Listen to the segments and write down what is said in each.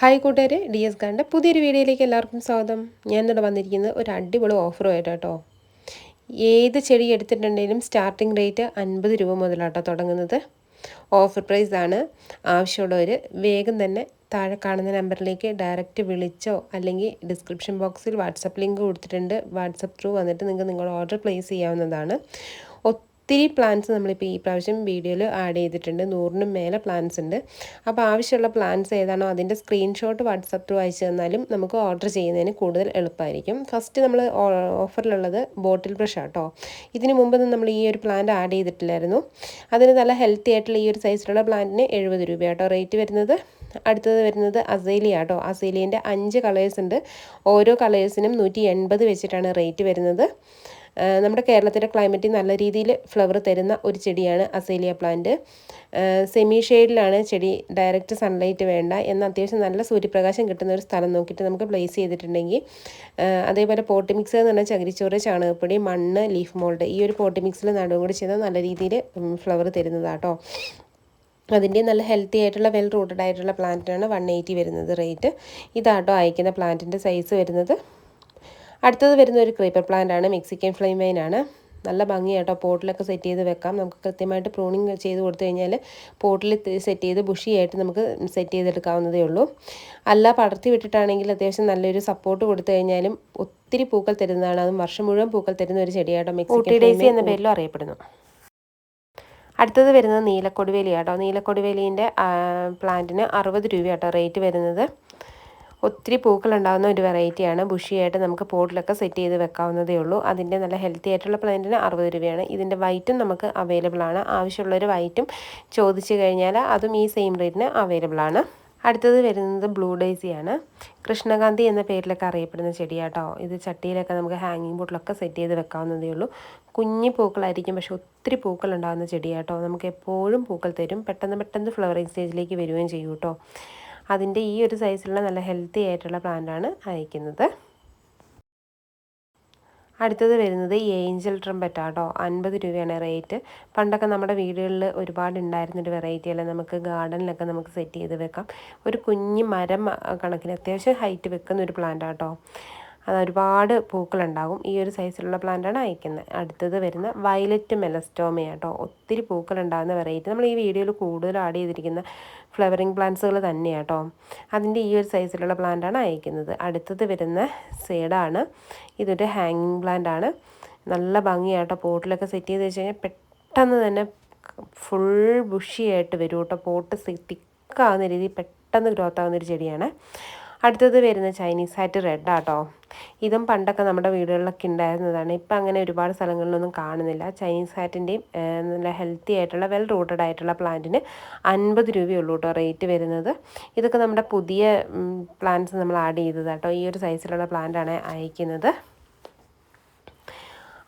Hi കൂട്ടുകാരെ D S ഗാന്റെ പുതിയൊരു വീഡിയോയിലേക്ക് എല്ലാവർക്കും സ്വാഗതം. ഞാൻ ഇവിടെ വന്നിരിക്കുന്നത് ഒരു അടിപൊളി ഓഫറുമായിട്ട് കേട്ടോ. ഏത് ചെടി എടുത്തിട്ടുണ്ടെങ്കിലും സ്റ്റാർട്ടിംഗ് റേറ്റ് അൻപത് രൂപ മുതലാട്ടോ തുടങ്ങുന്നത്. ഓഫർ പ്രൈസ് ആണ്. ആവശ്യമുള്ളവർ വേഗം തന്നെ താഴെ കാണുന്ന നമ്പറിലേക്ക് ഡയറക്റ്റ് വിളിച്ചോ അല്ലെങ്കിൽ ഡിസ്ക്രിപ്ഷൻ ബോക്സിൽ വാട്സപ്പ് ലിങ്ക് കൊടുത്തിട്ടുണ്ട്. വാട്സപ്പ് ത്രൂ വന്നിട്ട് നിങ്ങൾക്ക് നിങ്ങളുടെ ഓർഡർ പ്ലേസ് ചെയ്യാവുന്നതാണ്. ഒത്തിരി പ്ലാൻസ് നമ്മളിപ്പോൾ ഈ പ്രാവശ്യം വീഡിയോയിൽ ആഡ് ചെയ്തിട്ടുണ്ട്. നൂറിനും മേലെ പ്ലാൻസ് ഉണ്ട്. അപ്പോൾ ആവശ്യമുള്ള പ്ലാൻസ് ഏതാണോ അതിന്റെ സ്ക്രീൻഷോട്ട് വാട്സപ്പ് ത്രൂ അയച്ചു തന്നാലും നമുക്ക് ഓർഡർ ചെയ്യുന്നതിന് കൂടുതൽ എളുപ്പമായിരിക്കും. ഫസ്റ്റ് നമ്മൾ ഓഫറിലുള്ളത് ബോട്ടിൽ ബ്രഷ് ആട്ടോ. ഇതിനു മുമ്പൊന്നും നമ്മൾ ഈ ഒരു പ്ലാന്റ് ആഡ് ചെയ്തിട്ടില്ലായിരുന്നു. അതിന് നല്ല ഹെൽത്തി ആയിട്ടുള്ള ഈ ഒരു സൈസിലുള്ള പ്ലാന്റിന് എഴുപത് രൂപ കേട്ടോ റേറ്റ് വരുന്നത് അടുത്തത് വരുന്നത് അസേലിയ കേട്ടോ അസേലിയന്റെ അഞ്ച് കളേഴ്സ് ഉണ്ട്. ഓരോ കളേഴ്സിനും നൂറ്റി എൺപത് വെച്ചിട്ടാണ് റേറ്റ് വരുന്നത്. നമ്മുടെ കേരളത്തിന്റെ ക്ലൈമറ്റിൽ നല്ല രീതിയിൽ ഫ്ലവർ തരുന്ന ഒരു ചെടിയാണ് അസേലിയ പ്ലാന്റ് സെമി ഷെയ്ഡിലാണ് ചെടി ഡയറക്റ്റ് സൺലൈറ്റ് വേണ്ട എന്ന അത്യാവശ്യം നല്ല സൂര്യപ്രകാശം കിട്ടുന്ന ഒരു സ്ഥലം നോക്കിയിട്ട് നമുക്ക് പ്ലേസ് ചെയ്തിട്ടുണ്ടെങ്കിൽ അതേപോലെ പോട്ടി മിക്സ് എന്ന് പറഞ്ഞാൽ ചകിരിച്ചോറ് ചാണകപ്പൊടി മണ്ണ് ലീഫ് മോൾഡ് ഈ ഒരു പോട്ടി മിക്സിൽ നടുവും കൂടി ചെയ്താൽ നല്ല രീതിയിൽ ഫ്ലവർ തരുന്നതാട്ടോ. അതിന്റെ നല്ല ഹെൽത്തി ആയിട്ടുള്ള വെൽ റൂട്ടഡ് ആയിട്ടുള്ള പ്ലാന്റിനാണ് വൺ എയ്റ്റി വരുന്നത് റേറ്റ് ഇതാട്ടോ അയക്കുന്ന പ്ലാന്റിന്റെ സൈസ് വരുന്നത്. അടുത്തത് വരുന്ന ഒരു ക്രീപ്പർ പ്ലാന്റ് ആണ് മെക്സിക്കൻ ഫ്ലെയിം വൈൻ ആണ്. നല്ല ഭംഗിയാട്ടോ. പോട്ടിലൊക്കെ സെറ്റ് ചെയ്ത് വെക്കാം. നമുക്ക് കൃത്യമായിട്ട് പ്രൂണിങ് ചെയ്ത് കൊടുത്തു കഴിഞ്ഞാൽ പോട്ടിൽ സെറ്റ് ചെയ്ത് ബുഷിയായിട്ട് നമുക്ക് സെറ്റ് ചെയ്തെടുക്കാവുന്നതേ ഉള്ളൂ. അല്ല പടർത്തി വിട്ടിട്ടാണെങ്കിൽ അത്യാവശ്യം നല്ലൊരു സപ്പോർട്ട് കൊടുത്തു കഴിഞ്ഞാലും ഒത്തിരി പൂക്കൾ തരുന്നതാണ്. അതും വർഷം മുഴുവൻ പൂക്കൾ തരുന്ന ഒരു ചെടിയാട്ടോ മെക്സിക്കൻ ഡേസി എന്ന പേരിലും അറിയപ്പെടുന്നു. അടുത്തത് വരുന്നത് നീലക്കൊടുവേലിയാട്ടോ നീലക്കൊടുവേലിന്റെ പ്ലാന്റിന് അറുപത് രൂപയാട്ടോ റേറ്റ് വരുന്നത്. ഒത്തിരി പൂക്കളുണ്ടാകുന്ന ഒരു വെറൈറ്റിയാണ്. ബുഷിയായിട്ട് നമുക്ക് പോട്ടിലൊക്കെ സെറ്റ് ചെയ്ത് വെക്കാവുന്നതേ ഉള്ളൂ. അതിന്റെ നല്ല ഹെൽത്തി ആയിട്ടുള്ള പ്ലാന്റിന് അറുപത് രൂപയാണ്. ഇതിന്റെ വൈറ്റും നമുക്ക് അവൈലബിൾ ആണ്. ആവശ്യമുള്ളൊരു വൈറ്റും ചോദിച്ചു കഴിഞ്ഞാൽ അതും ഈ സെയിം റേറ്റിന് അവൈലബിൾ ആണ്. അടുത്തത് വരുന്നത് ബ്ലൂ ഡേസിയാണ് കൃഷ്ണകാന്തി എന്ന പേരിലൊക്കെ അറിയപ്പെടുന്ന ചെടിയാട്ടോ. ഇത് ചട്ടിയിലൊക്കെ നമുക്ക് ഹാങ്ങിങ് ബോട്ടിലൊക്കെ സെറ്റ് ചെയ്ത് വെക്കാവുന്നതേ ഉള്ളൂ. കുഞ്ഞു പൂക്കളായിരിക്കും പക്ഷെ ഒത്തിരി പൂക്കൾ ഉണ്ടാകുന്ന ചെടിയാട്ടോ. നമുക്ക് എപ്പോഴും പൂക്കൾ തരും. പെട്ടെന്ന് പെട്ടെന്ന് ഫ്ലവറിങ് സ്റ്റേജിലേക്ക് വരികയും ചെയ്യും കേട്ടോ. അതിന്റെ ഈ ഒരു സൈസിലുള്ള നല്ല ഹെൽത്തി ആയിട്ടുള്ള പ്ലാന്റാണ് അയക്കുന്നത്. അടുത്തത് വരുന്നത് ഏഞ്ചൽ ട്രംപറ്റ് ആട്ടോ. അൻപത് രൂപയാണ് റേറ്റ് പണ്ടൊക്കെ നമ്മുടെ വീടുകളിൽ ഒരുപാട് ഉണ്ടായിരുന്നൊരു വെറൈറ്റി അല്ല? നമുക്ക് ഗാർഡനിലൊക്കെ നമുക്ക് സെറ്റ് ചെയ്ത് വെക്കാം. ഒരു കുഞ്ഞ് മരം കണക്കിന് അത്യാവശ്യം ഹൈറ്റ് വെക്കുന്ന ഒരു പ്ലാന്റ് ആട്ടോ. അത് ഒരുപാട് പൂക്കളുണ്ടാകും. ഈ ഒരു സൈസിലുള്ള പ്ലാന്റാണ് അയക്കുന്നത് അടുത്തത് വരുന്ന വയലറ്റ് മെലസ്റ്റോമിയ കേട്ടോ ഒത്തിരി പൂക്കളുണ്ടാകുന്ന വെറൈറ്റി നമ്മൾ ഈ വീഡിയോയിൽ കൂടുതൽ ആഡ് ചെയ്തിരിക്കുന്ന ഫ്ലവറിങ് പ്ലാന്റ്സുകൾ തന്നെയാണ് കേട്ടോ അതിന്റെ ഈ ഒരു സൈസിലുള്ള പ്ലാന്റാണ് അയക്കുന്നത്. അടുത്തത് വരുന്ന സേഡാണ് ഇതൊരു ഹാങ്ങിങ് പ്ലാന്റ് ആണ്. നല്ല ഭംഗിയാട്ടോ. പോട്ടിലൊക്കെ സെറ്റ് ചെയ്ത് വെച്ച് കഴിഞ്ഞാൽ പെട്ടെന്ന് തന്നെ ഫുൾ ബുഷിയായിട്ട് വരും കേട്ടോ പോട്ട് തിക്കാവുന്ന രീതിയിൽ പെട്ടെന്ന് ഗ്രോത്ത് ആവുന്ന ഒരു ചെടിയാണ്. അടുത്തത് വരുന്ന ചൈനീസ് ആയിട്ട് റെഡ് ആട്ടോ. ഇതും പണ്ടൊക്കെ നമ്മുടെ വീടുകളിലൊക്കെ ഉണ്ടായിരുന്നതാണ്. ഇപ്പം അങ്ങനെ ഒരുപാട് സ്ഥലങ്ങളിലൊന്നും കാണുന്നില്ല. ചൈനീസ് ഹാറ്റിന്റെയും നല്ല ഹെൽത്തി ആയിട്ടുള്ള വെൽ റൂട്ടഡ് ആയിട്ടുള്ള പ്ലാന്റിന് അൻപത് രൂപയുള്ളൂ കേട്ടോ റേറ്റ് വരുന്നത്. ഇതൊക്കെ നമ്മുടെ പുതിയ പ്ലാന്റ്സ് നമ്മൾ ആഡ് ചെയ്തതാട്ടോ ഈ ഒരു സൈസിലുള്ള പ്ലാന്റാണ് അയക്കുന്നത്.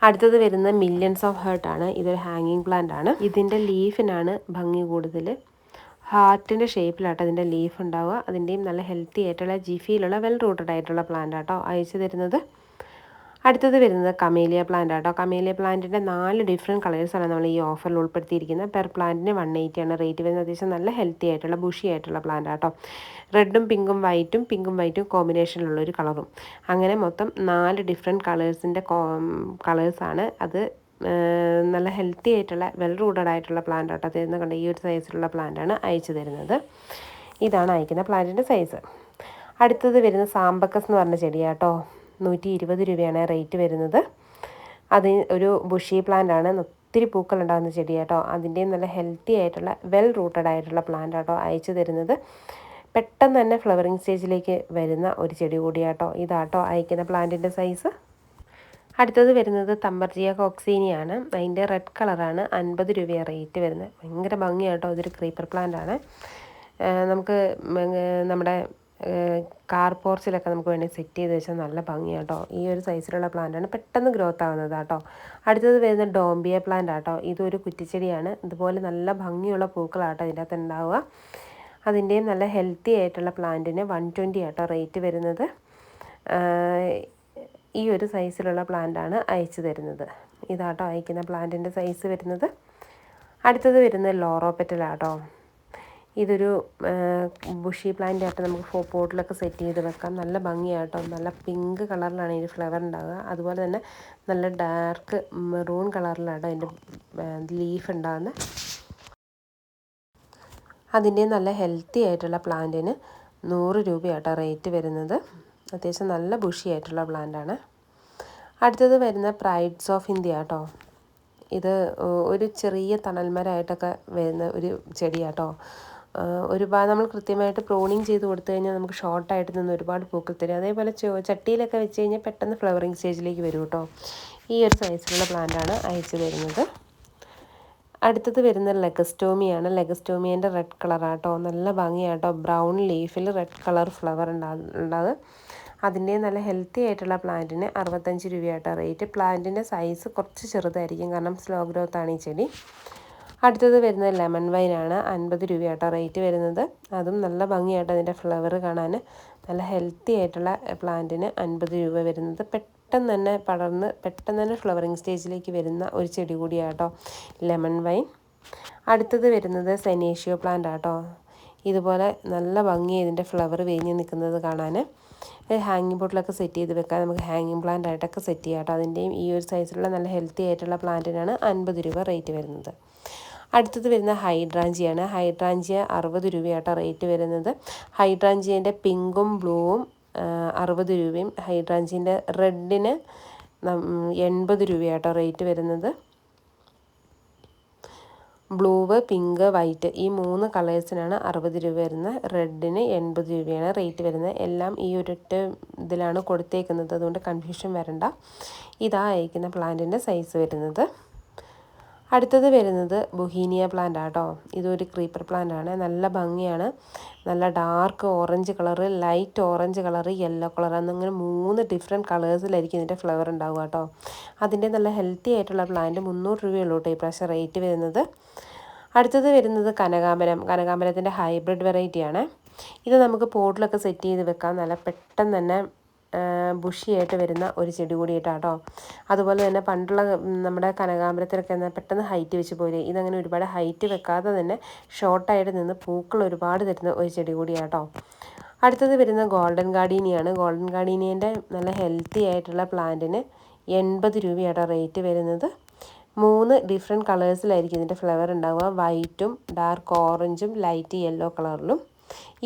അടുത്തത് വരുന്ന മില്യൺസ് ഓഫ് ഹേർട്ടാണ് ഇതൊരു ഹാങ്ങിങ് പ്ലാന്റ് ആണ്. ഇതിന്റെ ലീഫിനാണ് ഭംഗി കൂടുതൽ ഹാർട്ടിന്റെ ഷേപ്പിലാട്ടോ അതിന്റെ ലീഫ് ഉണ്ടാവുക. അതിന്റെയും നല്ല ഹെൽത്തി ആയിട്ടുള്ള ജിഫിയിലുള്ള വെൽ റൂട്ടഡ് ആയിട്ടുള്ള പ്ലാന്റ് ആട്ടോ അയച്ചു തരുന്നത്. അടുത്തത് വരുന്നത് കമേലിയ പ്ലാന്റ് ആട്ടോ. കമേലിയ പ്ലാന്റിന്റെ നാല് ഡിഫറെന്റ് കളേഴ്സാണ് നമ്മൾ ഈ ഓഫറിൽ ഉൾപ്പെടുത്തിയിരിക്കുന്നത്. പെർ പ്ലാന്റിന് വൺ എയ്റ്റി ആണ്. റേറ്റ് വരുന്നത് അത്യാവശ്യം നല്ല ഹെൽത്തി ആയിട്ടുള്ള ബുഷി ആയിട്ടുള്ള പ്ലാന്റ് ആട്ടോ. റെഡും പിങ്കും വൈറ്റും പിങ്കും വൈറ്റും കോമ്പിനേഷനിലുള്ള ഒരു കളറും അങ്ങനെ മൊത്തം നാല് ഡിഫറെന്റ് കളേഴ്സിന്റെ കളേഴ്സാണ് അത് നല്ല ഹെൽത്തി ആയിട്ടുള്ള വെൽ റൂട്ടഡ് ആയിട്ടുള്ള പ്ലാന്റ് ആട്ടോ. തരുന്ന കണ്ട ഈ ഒരു സൈസിലുള്ള പ്ലാന്റാണ് അയച്ചു തരുന്നത്. ഇതാണ് അയക്കുന്ന പ്ലാന്റിന്റെ സൈസ് അടുത്തത് വരുന്ന സാമ്പക്കസ് എന്ന് പറഞ്ഞ ചെടിയാട്ടോ. നൂറ്റി ഇരുപത് രൂപയാണ് റേറ്റ് വരുന്നത്. അത് ഒരു ബുഷി പ്ലാന്റ് ആണ്. ഒത്തിരി പൂക്കൾ ഉണ്ടാകുന്ന ചെടിയാട്ടോ. അതിന്റെയും നല്ല ഹെൽത്തി ആയിട്ടുള്ള വെൽ റൂട്ടഡ് ആയിട്ടുള്ള പ്ലാന്റ് ആട്ടോ അയച്ചു തരുന്നത്. പെട്ടെന്ന് തന്നെ ഫ്ലവറിങ് സ്റ്റേജിലേക്ക് വരുന്ന ഒരു ചെടി കൂടിയാട്ടോ. ഇതാട്ടോ അയക്കുന്ന പ്ലാന്റിന്റെ സൈസ് അടുത്തത് വരുന്നത് തമ്പർജിയ കോക്സീനിയാണ്. അതിന്റെ റെഡ് കളറാണ് അൻപത് രൂപയാണ് റേറ്റ് വരുന്നത്. ഭയങ്കര ഭംഗിയാട്ടോ അതൊരു ക്രീപ്പർ പ്ലാന്റ് ആണ്. നമുക്ക് നമ്മുടെ കാർ പോർച്ചിലൊക്കെ നമുക്ക് വേണമെങ്കിൽ സെറ്റ് ചെയ്ത് വെച്ചാൽ നല്ല ഭംഗിയാട്ടോ ഈ ഒരു സൈസിലുള്ള പ്ലാന്റാണ് പെട്ടെന്ന് ഗ്രോത്ത് ആവുന്നത് കേട്ടോ അടുത്തത് വരുന്ന ഡോംബിയ പ്ലാന്റ് ആട്ടോ. ഇതൊരു കുറ്റിച്ചെടിയാണ്. ഇതുപോലെ നല്ല ഭംഗിയുള്ള പൂക്കളാട്ടോ ഇതിന്റെ അകത്ത് ഉണ്ടാവുക. അതിന്റെയും നല്ല ഹെൽത്തി ആയിട്ടുള്ള പ്ലാന്റിന് വൺ ട്വന്റി ആട്ടോ റേറ്റ് വരുന്നത്. ഈ ഒരു സൈസിലുള്ള പ്ലാന്റാണ് അയച്ചു തരുന്നത്. ഇതാട്ടോ അയക്കുന്ന പ്ലാന്റിന്റെ സൈസ് വരുന്നത്. അടുത്തത് വരുന്നത് ലോറോ പെറ്റലാട്ടോ ഇതൊരു ബുഷി പ്ലാന്റ് ആയിട്ട് നമുക്ക് പോട്ടിലൊക്കെ സെറ്റ് ചെയ്ത് വെക്കാം. നല്ല ഭംഗിയാട്ടോ. നല്ല പിങ്ക് കളറിലാണ് ഈ ഫ്ലവർ ഉണ്ടാവുക. അതുപോലെ തന്നെ നല്ല ഡാർക്ക് മെറൂൺ കളറിലാണ് അതിന്റെ ലീഫ് ഉണ്ടാകുന്നത് അതിന്റെ നല്ല ഹെൽത്തി ആയിട്ടുള്ള പ്ലാന്റിന് നൂറ് രൂപയാട്ടോ റേറ്റ് വരുന്നത്. അത്യാവശ്യം നല്ല ബുഷി ആയിട്ടുള്ള പ്ലാന്റാണ് അടുത്തത് വരുന്ന പ്രൈഡ്സ് ഓഫ് ഇന്ത്യ കേട്ടോ ഇത് ഒരു ചെറിയ തണൽമരമായിട്ടൊക്കെ വരുന്ന ഒരു ചെടിയാട്ടോ. ഒരുപാട് നമ്മൾ കൃത്യമായിട്ട് പ്രോണിങ് ചെയ്ത് കൊടുത്തു കഴിഞ്ഞാൽ നമുക്ക് ഷോർട്ടായിട്ട് നിന്ന് ഒരുപാട് പൂക്കൾ തരും. അതേപോലെ ചട്ടിയിലൊക്കെ വെച്ച് കഴിഞ്ഞാൽ പെട്ടെന്ന് ഫ്ലവറിങ് സ്റ്റേജിലേക്ക് വരും കേട്ടോ ഈ ഒരു സൈസിലുള്ള പ്ലാന്റാണ് അയച്ചു തരുന്നത്. അടുത്തത് വരുന്ന ലെഗസ്റ്റോമിയാണ് ലെഗസ്റ്റോമിയന്റെ റെഡ് കളറാട്ടോ നല്ല ഭംഗിയാട്ടോ. ബ്രൗൺ ലീഫിൽ റെഡ് കളർ ഫ്ലവർ ഉണ്ടാകും അതിന്റെ നല്ല ഹെൽത്തി ആയിട്ടുള്ള പ്ലാന്റിന് അറുപത്തഞ്ച് രൂപയായിട്ട് റേറ്റ് പ്ലാന്റിന്റെ സൈസ് കുറച്ച് ചെറുതായിരിക്കും കാരണം സ്ലോ ഗ്രോത്ത് ആണ് ഈ ചെടി. അടുത്തത് വരുന്നത് ലെമൺ വൈനാണ് അൻപത് രൂപയായിട്ട് റേറ്റ് വരുന്നത്. അതും നല്ല ഭംഗിയായിട്ട് അതിന്റെ ഫ്ലവർ കാണാൻ. നല്ല ഹെൽത്തി ആയിട്ടുള്ള പ്ലാന്റിന് അൻപത് രൂപ വരുന്നത്. പെട്ടെന്ന് തന്നെ പടർന്ന് പെട്ടെന്ന് തന്നെ ഫ്ലവറിങ് സ്റ്റേജിലേക്ക് വരുന്ന ഒരു ചെടി കൂടിയാട്ടോ ലെമൺ വൈൻ അടുത്തത് വരുന്നത് സെനേഷ്യോ പ്ലാന്റ് ആട്ടോ. ഇതുപോലെ നല്ല ഭംഗി ഇതിന്റെ ഫ്ലവർ വേഞ്ഞ് നിൽക്കുന്നത് കാണാൻ. ഹാങ്ങിങ് ബോട്ടിലൊക്കെ സെറ്റ് ചെയ്ത് വെക്കാൻ നമുക്ക് ഹാങ്ങിങ് പ്ലാന്റ് ആയിട്ടൊക്കെ സെറ്റ് ചെയ്യാം കേട്ടോ. അതിന്റെയും ഈ ഒരു സൈസിലുള്ള നല്ല ഹെൽത്തി ആയിട്ടുള്ള പ്ലാന്റിനാണ് അൻപത് രൂപ റേറ്റ് വരുന്നത്. അടുത്തത് വരുന്ന ഹൈഡ്രാഞ്ചിയാണ് ഹൈഡ്രാഞ്ചിയ അറുപത് രൂപയാട്ടോ റേറ്റ് വരുന്നത്. ഹൈഡ്രാഞ്ചിയന്റെ പിങ്കും ബ്ലൂവും അറുപത് രൂപയും ഹൈഡ്രാഞ്ചിന്റെ റെഡിന് എൺപത് രൂപയാട്ടോ റേറ്റ് വരുന്നത്. ബ്ലൂവ് പിങ്ക് വൈറ്റ് ഈ മൂന്ന് കളേഴ്സിനാണ് അറുപത് രൂപ വരുന്നത്. റെഡിന് എൺപത് രൂപയാണ് റേറ്റ് വരുന്നത്. എല്ലാം ഈ ഒരൊറ്റ ഇതിലാണ് കൊടുത്തേക്കുന്നത്. അതുകൊണ്ട് കൺഫ്യൂഷൻ വരണ്ട. ഇതാ അയക്കുന്ന പ്ലാന്റിന്റെ സൈസ് വരുന്നത്. അടുത്തത് വരുന്നത് ബൊഹീനിയ പ്ലാന്റ് ആട്ടോ. ഇതൊരു ക്രീപ്പർ പ്ലാന്റ് ആണ്. നല്ല ഭംഗിയാണ്. നല്ല dark orange colour light orange colour yellow colour എന്നിങ്ങനെ മൂന്ന് ഡിഫറെന്റ് കളേഴ്സിലായിരിക്കും ഇതിന്റെ ഫ്ലവർ ഉണ്ടാവുക കേട്ടോ അതിന്റെ നല്ല ഹെൽത്തി ആയിട്ടുള്ള പ്ലാന്റ് മുന്നൂറ് രൂപയുള്ളൂ കേട്ടോ ഈ പ്രാവശ്യം റേറ്റ് വരുന്നത്. അടുത്തത് വരുന്നത് കനകാമരം കനകാമരത്തിന്റെ ഹൈബ്രിഡ് വെറൈറ്റിയാണ് ഇത് നമുക്ക് പോട്ടിലൊക്കെ സെറ്റ് ചെയ്ത് വെക്കാം. നല്ല പെട്ടെന്ന് തന്നെ ബുഷിയായിട്ട് വരുന്ന ഒരു ചെടി കൂടിയിട്ടാണ് കേട്ടോ അതുപോലെ തന്നെ പണ്ടുള്ള നമ്മുടെ കനകാമ്പരത്തിലൊക്കെ എന്നാൽ പെട്ടെന്ന് ഹൈറ്റ് വെച്ച് പോലെ ഇതങ്ങനെ ഒരുപാട് ഹൈറ്റ് വെക്കാതെ തന്നെ ഷോർട്ടായിട്ട് നിന്ന് പൂക്കൾ ഒരുപാട് തരുന്ന ഒരു ചെടി കൂടിയാണ് കേട്ടോ അടുത്തത് വരുന്ന ഗോൾഡൻ ഗാർഡീനിയാണ്. ഗോൾഡൻ ഗാർഡീനിയന്റെ നല്ല ഹെൽത്തി ആയിട്ടുള്ള പ്ലാന്റിന് എൺപത് രൂപയാണ് റേറ്റ് വരുന്നത്. മൂന്ന് ഡിഫറെന്റ് കളേഴ്സിലായിരിക്കും ഇതിന്റെ ഫ്ലവർ ഉണ്ടാവുക. വൈറ്റും ഡാർക്ക് ഓറഞ്ചും ലൈറ്റ് യെല്ലോ കളറിലും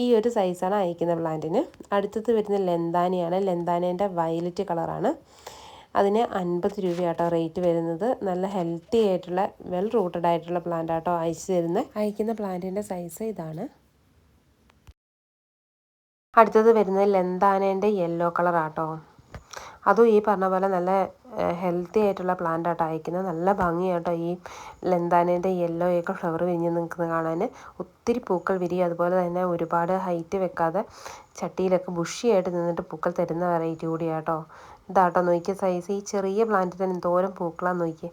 ഈ ഒരു സൈസാണ് അയക്കുന്ന പ്ലാന്റിന്. അടുത്തത് വരുന്ന ലെന്താനിയാണ്. ലെന്താനേന്റെ വയലറ്റ് കളറാണ് അതിന് അൻപത് രൂപയാട്ടോ റേറ്റ് വരുന്നത്. നല്ല ഹെൽത്തി ആയിട്ടുള്ള വെൽ റൂട്ടഡ് ആയിട്ടുള്ള പ്ലാന്റ് ആട്ടോ അയച്ചു തരുന്നത് അയക്കുന്ന പ്ലാന്റിന്റെ സൈസ് ഇതാണ്. അടുത്തത് വരുന്നത് ലെന്താനേന്റെ യെല്ലോ കളറാട്ടോ അതും ഈ പറഞ്ഞ പോലെ നല്ല ഹെൽത്തി ആയിട്ടുള്ള പ്ലാന്റ് ആട്ടോ അയക്കുന്നത് നല്ല ഭംഗിയാട്ടോ ഈ ലെന്താനേന്റെ യെല്ലോ ഒക്കെ ഫ്ലവർ വിരിഞ്ഞ് നിൽക്കുന്നത് കാണാൻ. ഒത്തിരി പൂക്കൾ വിരിയും അതുപോലെ തന്നെ ഒരുപാട് ഹൈറ്റ് വെക്കാതെ ചട്ടിയിലൊക്കെ ബുഷിയായിട്ട് നിന്നിട്ട് പൂക്കൾ തരുന്ന വെറൈറ്റി കൂടിയാട്ടോ. ഇതാട്ടോ നോക്കിയ സൈസ് ഈ ചെറിയ പ്ലാന്റിൽ തന്നെ എന്തോരം പൂക്കളാന്ന് നോക്കി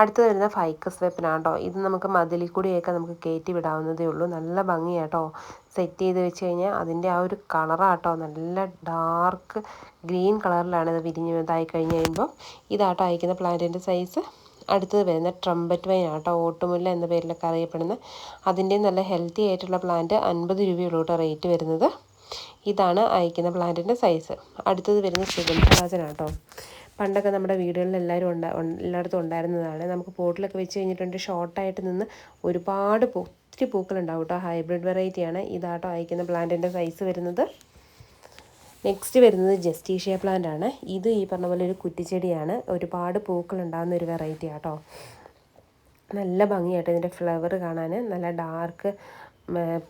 അടുത്ത് വരുന്ന ഫൈക്കസ് വെപ്പനാട്ടോ. ഇത് നമുക്ക് മതിലിൽ കൂടിയൊക്കെ നമുക്ക് കയറ്റി വിടാവുന്നതേ ഉള്ളൂ. നല്ല ഭംഗിയാട്ടോ. സെറ്റ് ചെയ്ത് വെച്ച് കഴിഞ്ഞാൽ അതിന്റെ ആ ഒരു കളറാട്ടോ നല്ല ഡാർക്ക് ഗ്രീൻ കളറിലാണ് ഇത് വിരിഞ്ഞ് ഇതായി കഴിഞ്ഞ് കഴിയുമ്പോൾ ഇതാട്ടോ അയക്കുന്ന പ്ലാന്റിന്റെ സൈസ് അടുത്തത് വരുന്ന ട്രംപറ്റ് വൈൻ ആട്ടോ. ഓട്ടുമുല്ല എന്ന പേരിലൊക്കെ അറിയപ്പെടുന്ന അതിന്റെ നല്ല ഹെൽത്തി ആയിട്ടുള്ള പ്ലാന്റ് അൻപത് രൂപയുള്ളൂ കേട്ടോ റേറ്റ് വരുന്നത്. ഇതാണ് അയക്കുന്ന പ്ലാന്റിന്റെ സൈസ് അടുത്തത് വരുന്ന സുഗന്ധരാജനാട്ടോ പണ്ടൊക്കെ നമ്മുടെ വീടുകളിൽ എല്ലാവരും ഉണ്ടാ എല്ലായിടത്തും ഉണ്ടായിരുന്നതാണ്. നമുക്ക് പോട്ടിലൊക്കെ വെച്ച് കഴിഞ്ഞിട്ടുണ്ട്. ഷോർട്ടായിട്ട് നിന്ന് ഒരുപാട് ഒത്തിരി പൂക്കളുണ്ടാവും കേട്ടോ. ഹൈബ്രിഡ് വെറൈറ്റിയാണ് ഇതാട്ടോ അയക്കുന്ന പ്ലാന്റിന്റെ സൈസ് വരുന്നത്. നെക്സ്റ്റ് വരുന്നത് ജസ്റ്റീഷ്യ പ്ലാന്റ് ആണ്. ഇത് ഈ പറഞ്ഞ പോലെ ഒരു കുറ്റിച്ചെടിയാണ്. ഒരുപാട് പൂക്കൾ ഉണ്ടാകുന്ന ഒരു വെറൈറ്റി ആട്ടോ. നല്ല ഭംഗിയായിട്ട് ഇതിന്റെ ഫ്ലവർ കാണാൻ. നല്ല ഡാർക്ക്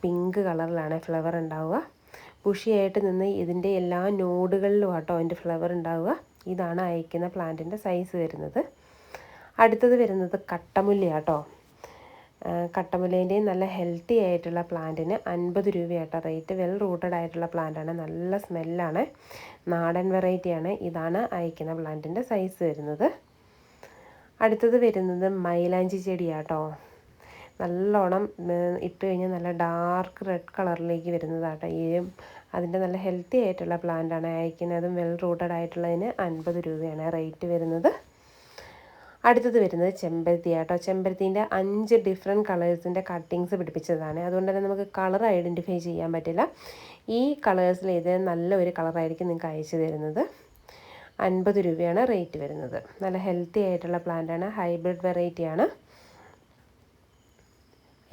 പിങ്ക് കളറിലാണ് ഫ്ലവർ ഉണ്ടാവുക. ബുഷിയായിട്ട് നിന്ന് ഇതിന്റെ എല്ലാ നോഡുകളിലും ആട്ടോ അതിന്റെ ഫ്ലവർ ഉണ്ടാവുക. ഇതാണ് അയക്കുന്ന പ്ലാന്റിന്റെ സൈസ് വരുന്നത്. അടുത്തത് വരുന്നത് കട്ടമുല്ലയാട്ടോ കട്ടമുല്ലേന്റെയും നല്ല ഹെൽത്തി ആയിട്ടുള്ള പ്ലാന്റിന് അൻപത് രൂപയാട്ടോ. റേറ്റ് വെൽ റൂട്ടഡ് ആയിട്ടുള്ള പ്ലാന്റാണ് നല്ല സ്മെല്ലാണ് നാടൻ വെറൈറ്റിയാണ് ഇതാണ് അയക്കുന്ന പ്ലാന്റിന്റെ സൈസ് വരുന്നത്. അടുത്തത് വരുന്നത് മൈലാഞ്ചി ചെടിയാട്ടോ. നല്ലോണം ഇട്ട് കഴിഞ്ഞാൽ നല്ല ഡാർക്ക് റെഡ് കളറിലേക്ക് വരുന്നതാട്ടോ. ഈ അതിന്റെ നല്ല ഹെൽത്തി ആയിട്ടുള്ള പ്ലാന്റാണ് അയക്കുന്നതും. വെൽ റൂട്ടഡ് ആയിട്ടുള്ളതിന് അൻപത് രൂപയാണ് റേറ്റ് വരുന്നത്. അടുത്തത് വരുന്നത് ചെമ്പരത്തി ആട്ടോ. ചെമ്പരത്തിന്റെ അഞ്ച് ഡിഫറെന്റ് കളേഴ്സിന്റെ കട്ടിങ്സ് പിടിപ്പിച്ചതാണ്. അതുകൊണ്ട് തന്നെ നമുക്ക് കളർ ഐഡന്റിഫൈ ചെയ്യാൻ പറ്റില്ല. ഈ കളേഴ്സിൽ ഇത് നല്ലൊരു കളറായിരിക്കും നിങ്ങൾക്ക് അയച്ചു തരുന്നത്. അൻപത് രൂപയാണ് റേറ്റ് വരുന്നത്. നല്ല ഹെൽത്തി ആയിട്ടുള്ള പ്ലാന്റാണ് ഹൈബ്രിഡ് വെറൈറ്റിയാണ്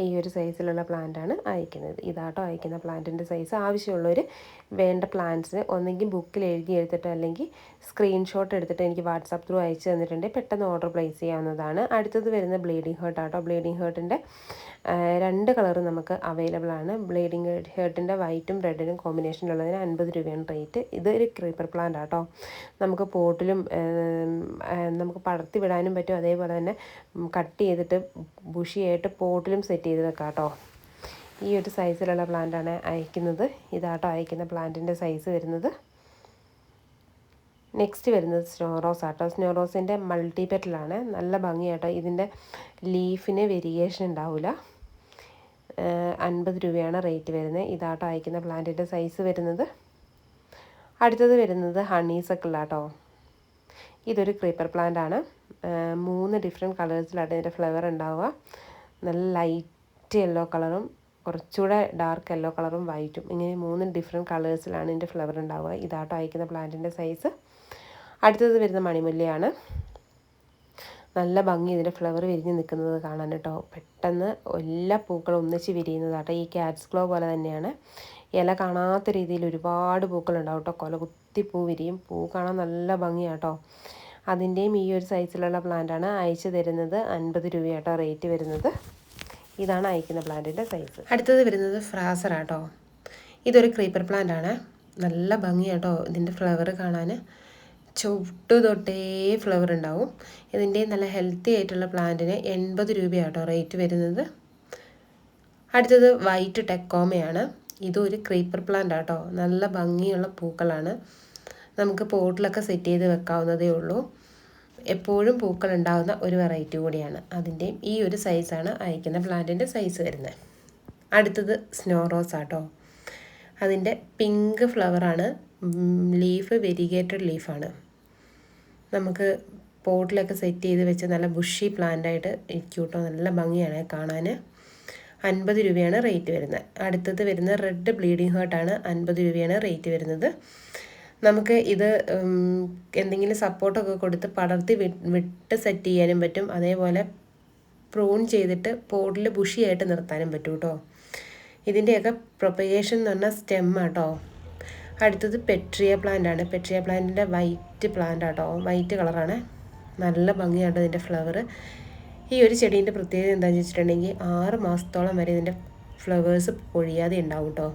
ഈ ഒരു സൈസിലുള്ള പ്ലാന്റാണ് അയക്കുന്നത്. ഇതാട്ടോ അയക്കുന്ന പ്ലാന്റിന്റെ സൈസ് ആവശ്യമുള്ളവർ വേണ്ട പ്ലാന്റ്സ് ഒന്നെങ്കിൽ ബുക്കിൽ എഴുതി എടുത്തിട്ട് അല്ലെങ്കിൽ സ്ക്രീൻഷോട്ട് എടുത്തിട്ട് എനിക്ക് വാട്സാപ്പ് ത്രൂ അയച്ചു തന്നിട്ടുണ്ട്. പെട്ടെന്ന് ഓർഡർ പ്ലേസ് ചെയ്യാവുന്നതാണ്. അടുത്തത് വരുന്ന ബ്ലീഡിങ് ഹേർട്ട് ആട്ടോ. ബ്ലീഡിങ് ഹേർട്ടിന്റെ രണ്ട് കളർ നമുക്ക് അവൈലബിൾ ആണ്. ബ്ലീഡിങ് ഹേർട്ടിന്റെ വൈറ്റും റെഡിനും കോമ്പിനേഷനിലുള്ളതിന് അൻപത് രൂപയാണ് റേറ്റ് ഇത് ഒരു ക്രീപ്പർ പ്ലാന്റ് ആട്ടോ. നമുക്ക് പോട്ടിലും നമുക്ക് പടർത്തി വിടാനും പറ്റും. അതേപോലെ തന്നെ കട്ട് ചെയ്തിട്ട് ബുഷിയായിട്ട് പോട്ടിലും സെറ്റ് ചെയ്ത് വെക്കാം കേട്ടോ ഈ ഒരു സൈസിലുള്ള പ്ലാന്റാണ് അയക്കുന്നത്. ഇതാട്ടോ അയക്കുന്ന പ്ലാന്റിന്റെ സൈസ് വരുന്നത്. നെക്സ്റ്റ് വരുന്നത് സ്നോ റോസ് ആട്ടോ. സ്നോ റോസിന്റെ മൾട്ടി നല്ല ഭംഗിയാട്ടോ. ഇതിന്റെ ലീഫിന് വേരിയേഷൻ ഉണ്ടാവില്ല അൻപത് രൂപയാണ് റേറ്റ് വരുന്നത്. ഇതാട്ടോ അയക്കുന്ന പ്ലാന്റിന്റെ സൈസ് വരുന്നത്. അടുത്തത് വരുന്നത് ഹണി സക്കിളാട്ടോ ഇതൊരു ക്രീപ്പർ പ്ലാന്റ് ആണ്. മൂന്ന് ഡിഫറെന്റ് കളേഴ്സിലാണ് ഇതിന്റെ ഫ്ലവർ ഉണ്ടാവുക. നല്ല ലൈറ്റ് യെല്ലോ കളറും കുറച്ചുകൂടെ ഡാർക്ക് യെല്ലോ കളറും വൈറ്റും ഇങ്ങനെ മൂന്ന് ഡിഫറെന്റ് കളേഴ്സിലാണ് ഇതിന്റെ ഫ്ലവർ ഉണ്ടാവുക. ഇതാട്ടോ അയക്കുന്ന പ്ലാന്റിന്റെ സൈസ് അടുത്തത് വരുന്ന മണിമുല്ലയാണ്. നല്ല ഭംഗി ഇതിന്റെ ഫ്ലവർ വിരിഞ്ഞ് നിൽക്കുന്നത് കാണാൻ കേട്ടോ. പെട്ടെന്ന് എല്ലാ പൂക്കളും ഒന്നിച്ച് വിരിയുന്നതാട്ടോ. ഈ ക്യാറ്റ്സ് ഗ്ലോ പോലെ തന്നെയാണ്. ഇല കാണാത്ത രീതിയിൽ ഒരുപാട് പൂക്കളുണ്ടാവും കേട്ടോ. കൊല കുത്തി പൂ വിരിയും. പൂ കാണാൻ നല്ല ഭംഗിയാട്ടോ. അതിന്റെയും ഈ ഒരു സൈസിലുള്ള പ്ലാന്റാണ് അയച്ചു തരുന്നത് അൻപത് രൂപയാട്ടോ റേറ്റ് വരുന്നത്. ഇതാണ് അയക്കുന്ന പ്ലാന്റിന്റെ സൈസ് അടുത്തത് വരുന്നത് ഫ്രാസർ ആട്ടോ. ഇതൊരു ക്രീപ്പർ പ്ലാന്റ് ആണ്. നല്ല ഭംഗിയാട്ടോ ഇതിന്റെ ഫ്ലവർ കാണാൻ. ചുട്ടു തൊട്ടേ ഫ്ലവർ ഉണ്ടാവും. ഇതിന്റെ നല്ല ഹെൽത്തി ആയിട്ടുള്ള പ്ലാന്റിന് എൺപത് രൂപയാട്ടോ റേറ്റ് വരുന്നത്. അടുത്തത് വൈറ്റ് ടെക്കോമയാണ് ഇതൊരു ക്രീപ്പർ പ്ലാന്റ് ആട്ടോ. നല്ല ഭംഗിയുള്ള പൂക്കളാണ്. നമുക്ക് പോട്ടിലൊക്കെ സെറ്റ് ചെയ്ത് വെക്കാവുന്നതേ ഉള്ളൂ. എപ്പോഴും പൂക്കൾ ഉണ്ടാകുന്ന ഒരു വെറൈറ്റി കൂടിയാണ്. അതിന്റെയും ഈ ഒരു സൈസാണ് അയക്കുന്ന പ്ലാന്റിന്റെ സൈസ് വരുന്നത് അടുത്തത് സ്നോ റോസ് ആട്ടോ. അതിന്റെ പിങ്ക് ഫ്ലവറാണ് ലീഫ് വെരിഗേറ്റഡ് ലീഫാണ് നമുക്ക് പോട്ടിലൊക്കെ സെറ്റ് ചെയ്ത് വെച്ച് നല്ല ബുഷി പ്ലാന്റായിട്ട് ഇരിക്കും കേട്ടോ നല്ല ഭംഗിയാണ് കാണാൻ അൻപത് രൂപയാണ് റേറ്റ് വരുന്നത് അടുത്തത് വരുന്ന റെഡ് ബ്ലീഡിങ് ഹേർട്ടാണ് അൻപത് രൂപയാണ് റേറ്റ് വരുന്നത്. നമുക്ക് ഇത് എന്തെങ്കിലും സപ്പോർട്ടൊക്കെ കൊടുത്ത് പടർത്തി വിട്ട് സെറ്റ് ചെയ്യാനും പറ്റും. അതേപോലെ പ്രൂൺ ചെയ്തിട്ട് പോട്ടിൽ ബുഷിയായിട്ട് നിർത്താനും പറ്റും കേട്ടോ ഇതിന്റെയൊക്കെ പ്രൊപ്പഗേഷൻ എന്ന് പറഞ്ഞാൽ സ്റ്റെം ആട്ടോ അടുത്തത് പെട്രിയ പ്ലാന്റ് ആണ്. പെട്രിയ പ്ലാന്റിന്റെ വൈറ്റ് പ്ലാന്റ് ആട്ടോ വൈറ്റ് കളറാണ് നല്ല ഭംഗിയാണ് ഇതിന്റെ ഫ്ലവർ ഈ ഒരു ചെടീന്റെ പ്രത്യേകത എന്താണെന്ന് വെച്ചിട്ടുണ്ടെങ്കിൽ ആറ് മാസത്തോളം വരെ ഇതിന്റെ ഫ്ലവേഴ്സ് പൊഴിയാതെ ഉണ്ടാവും കേട്ടോ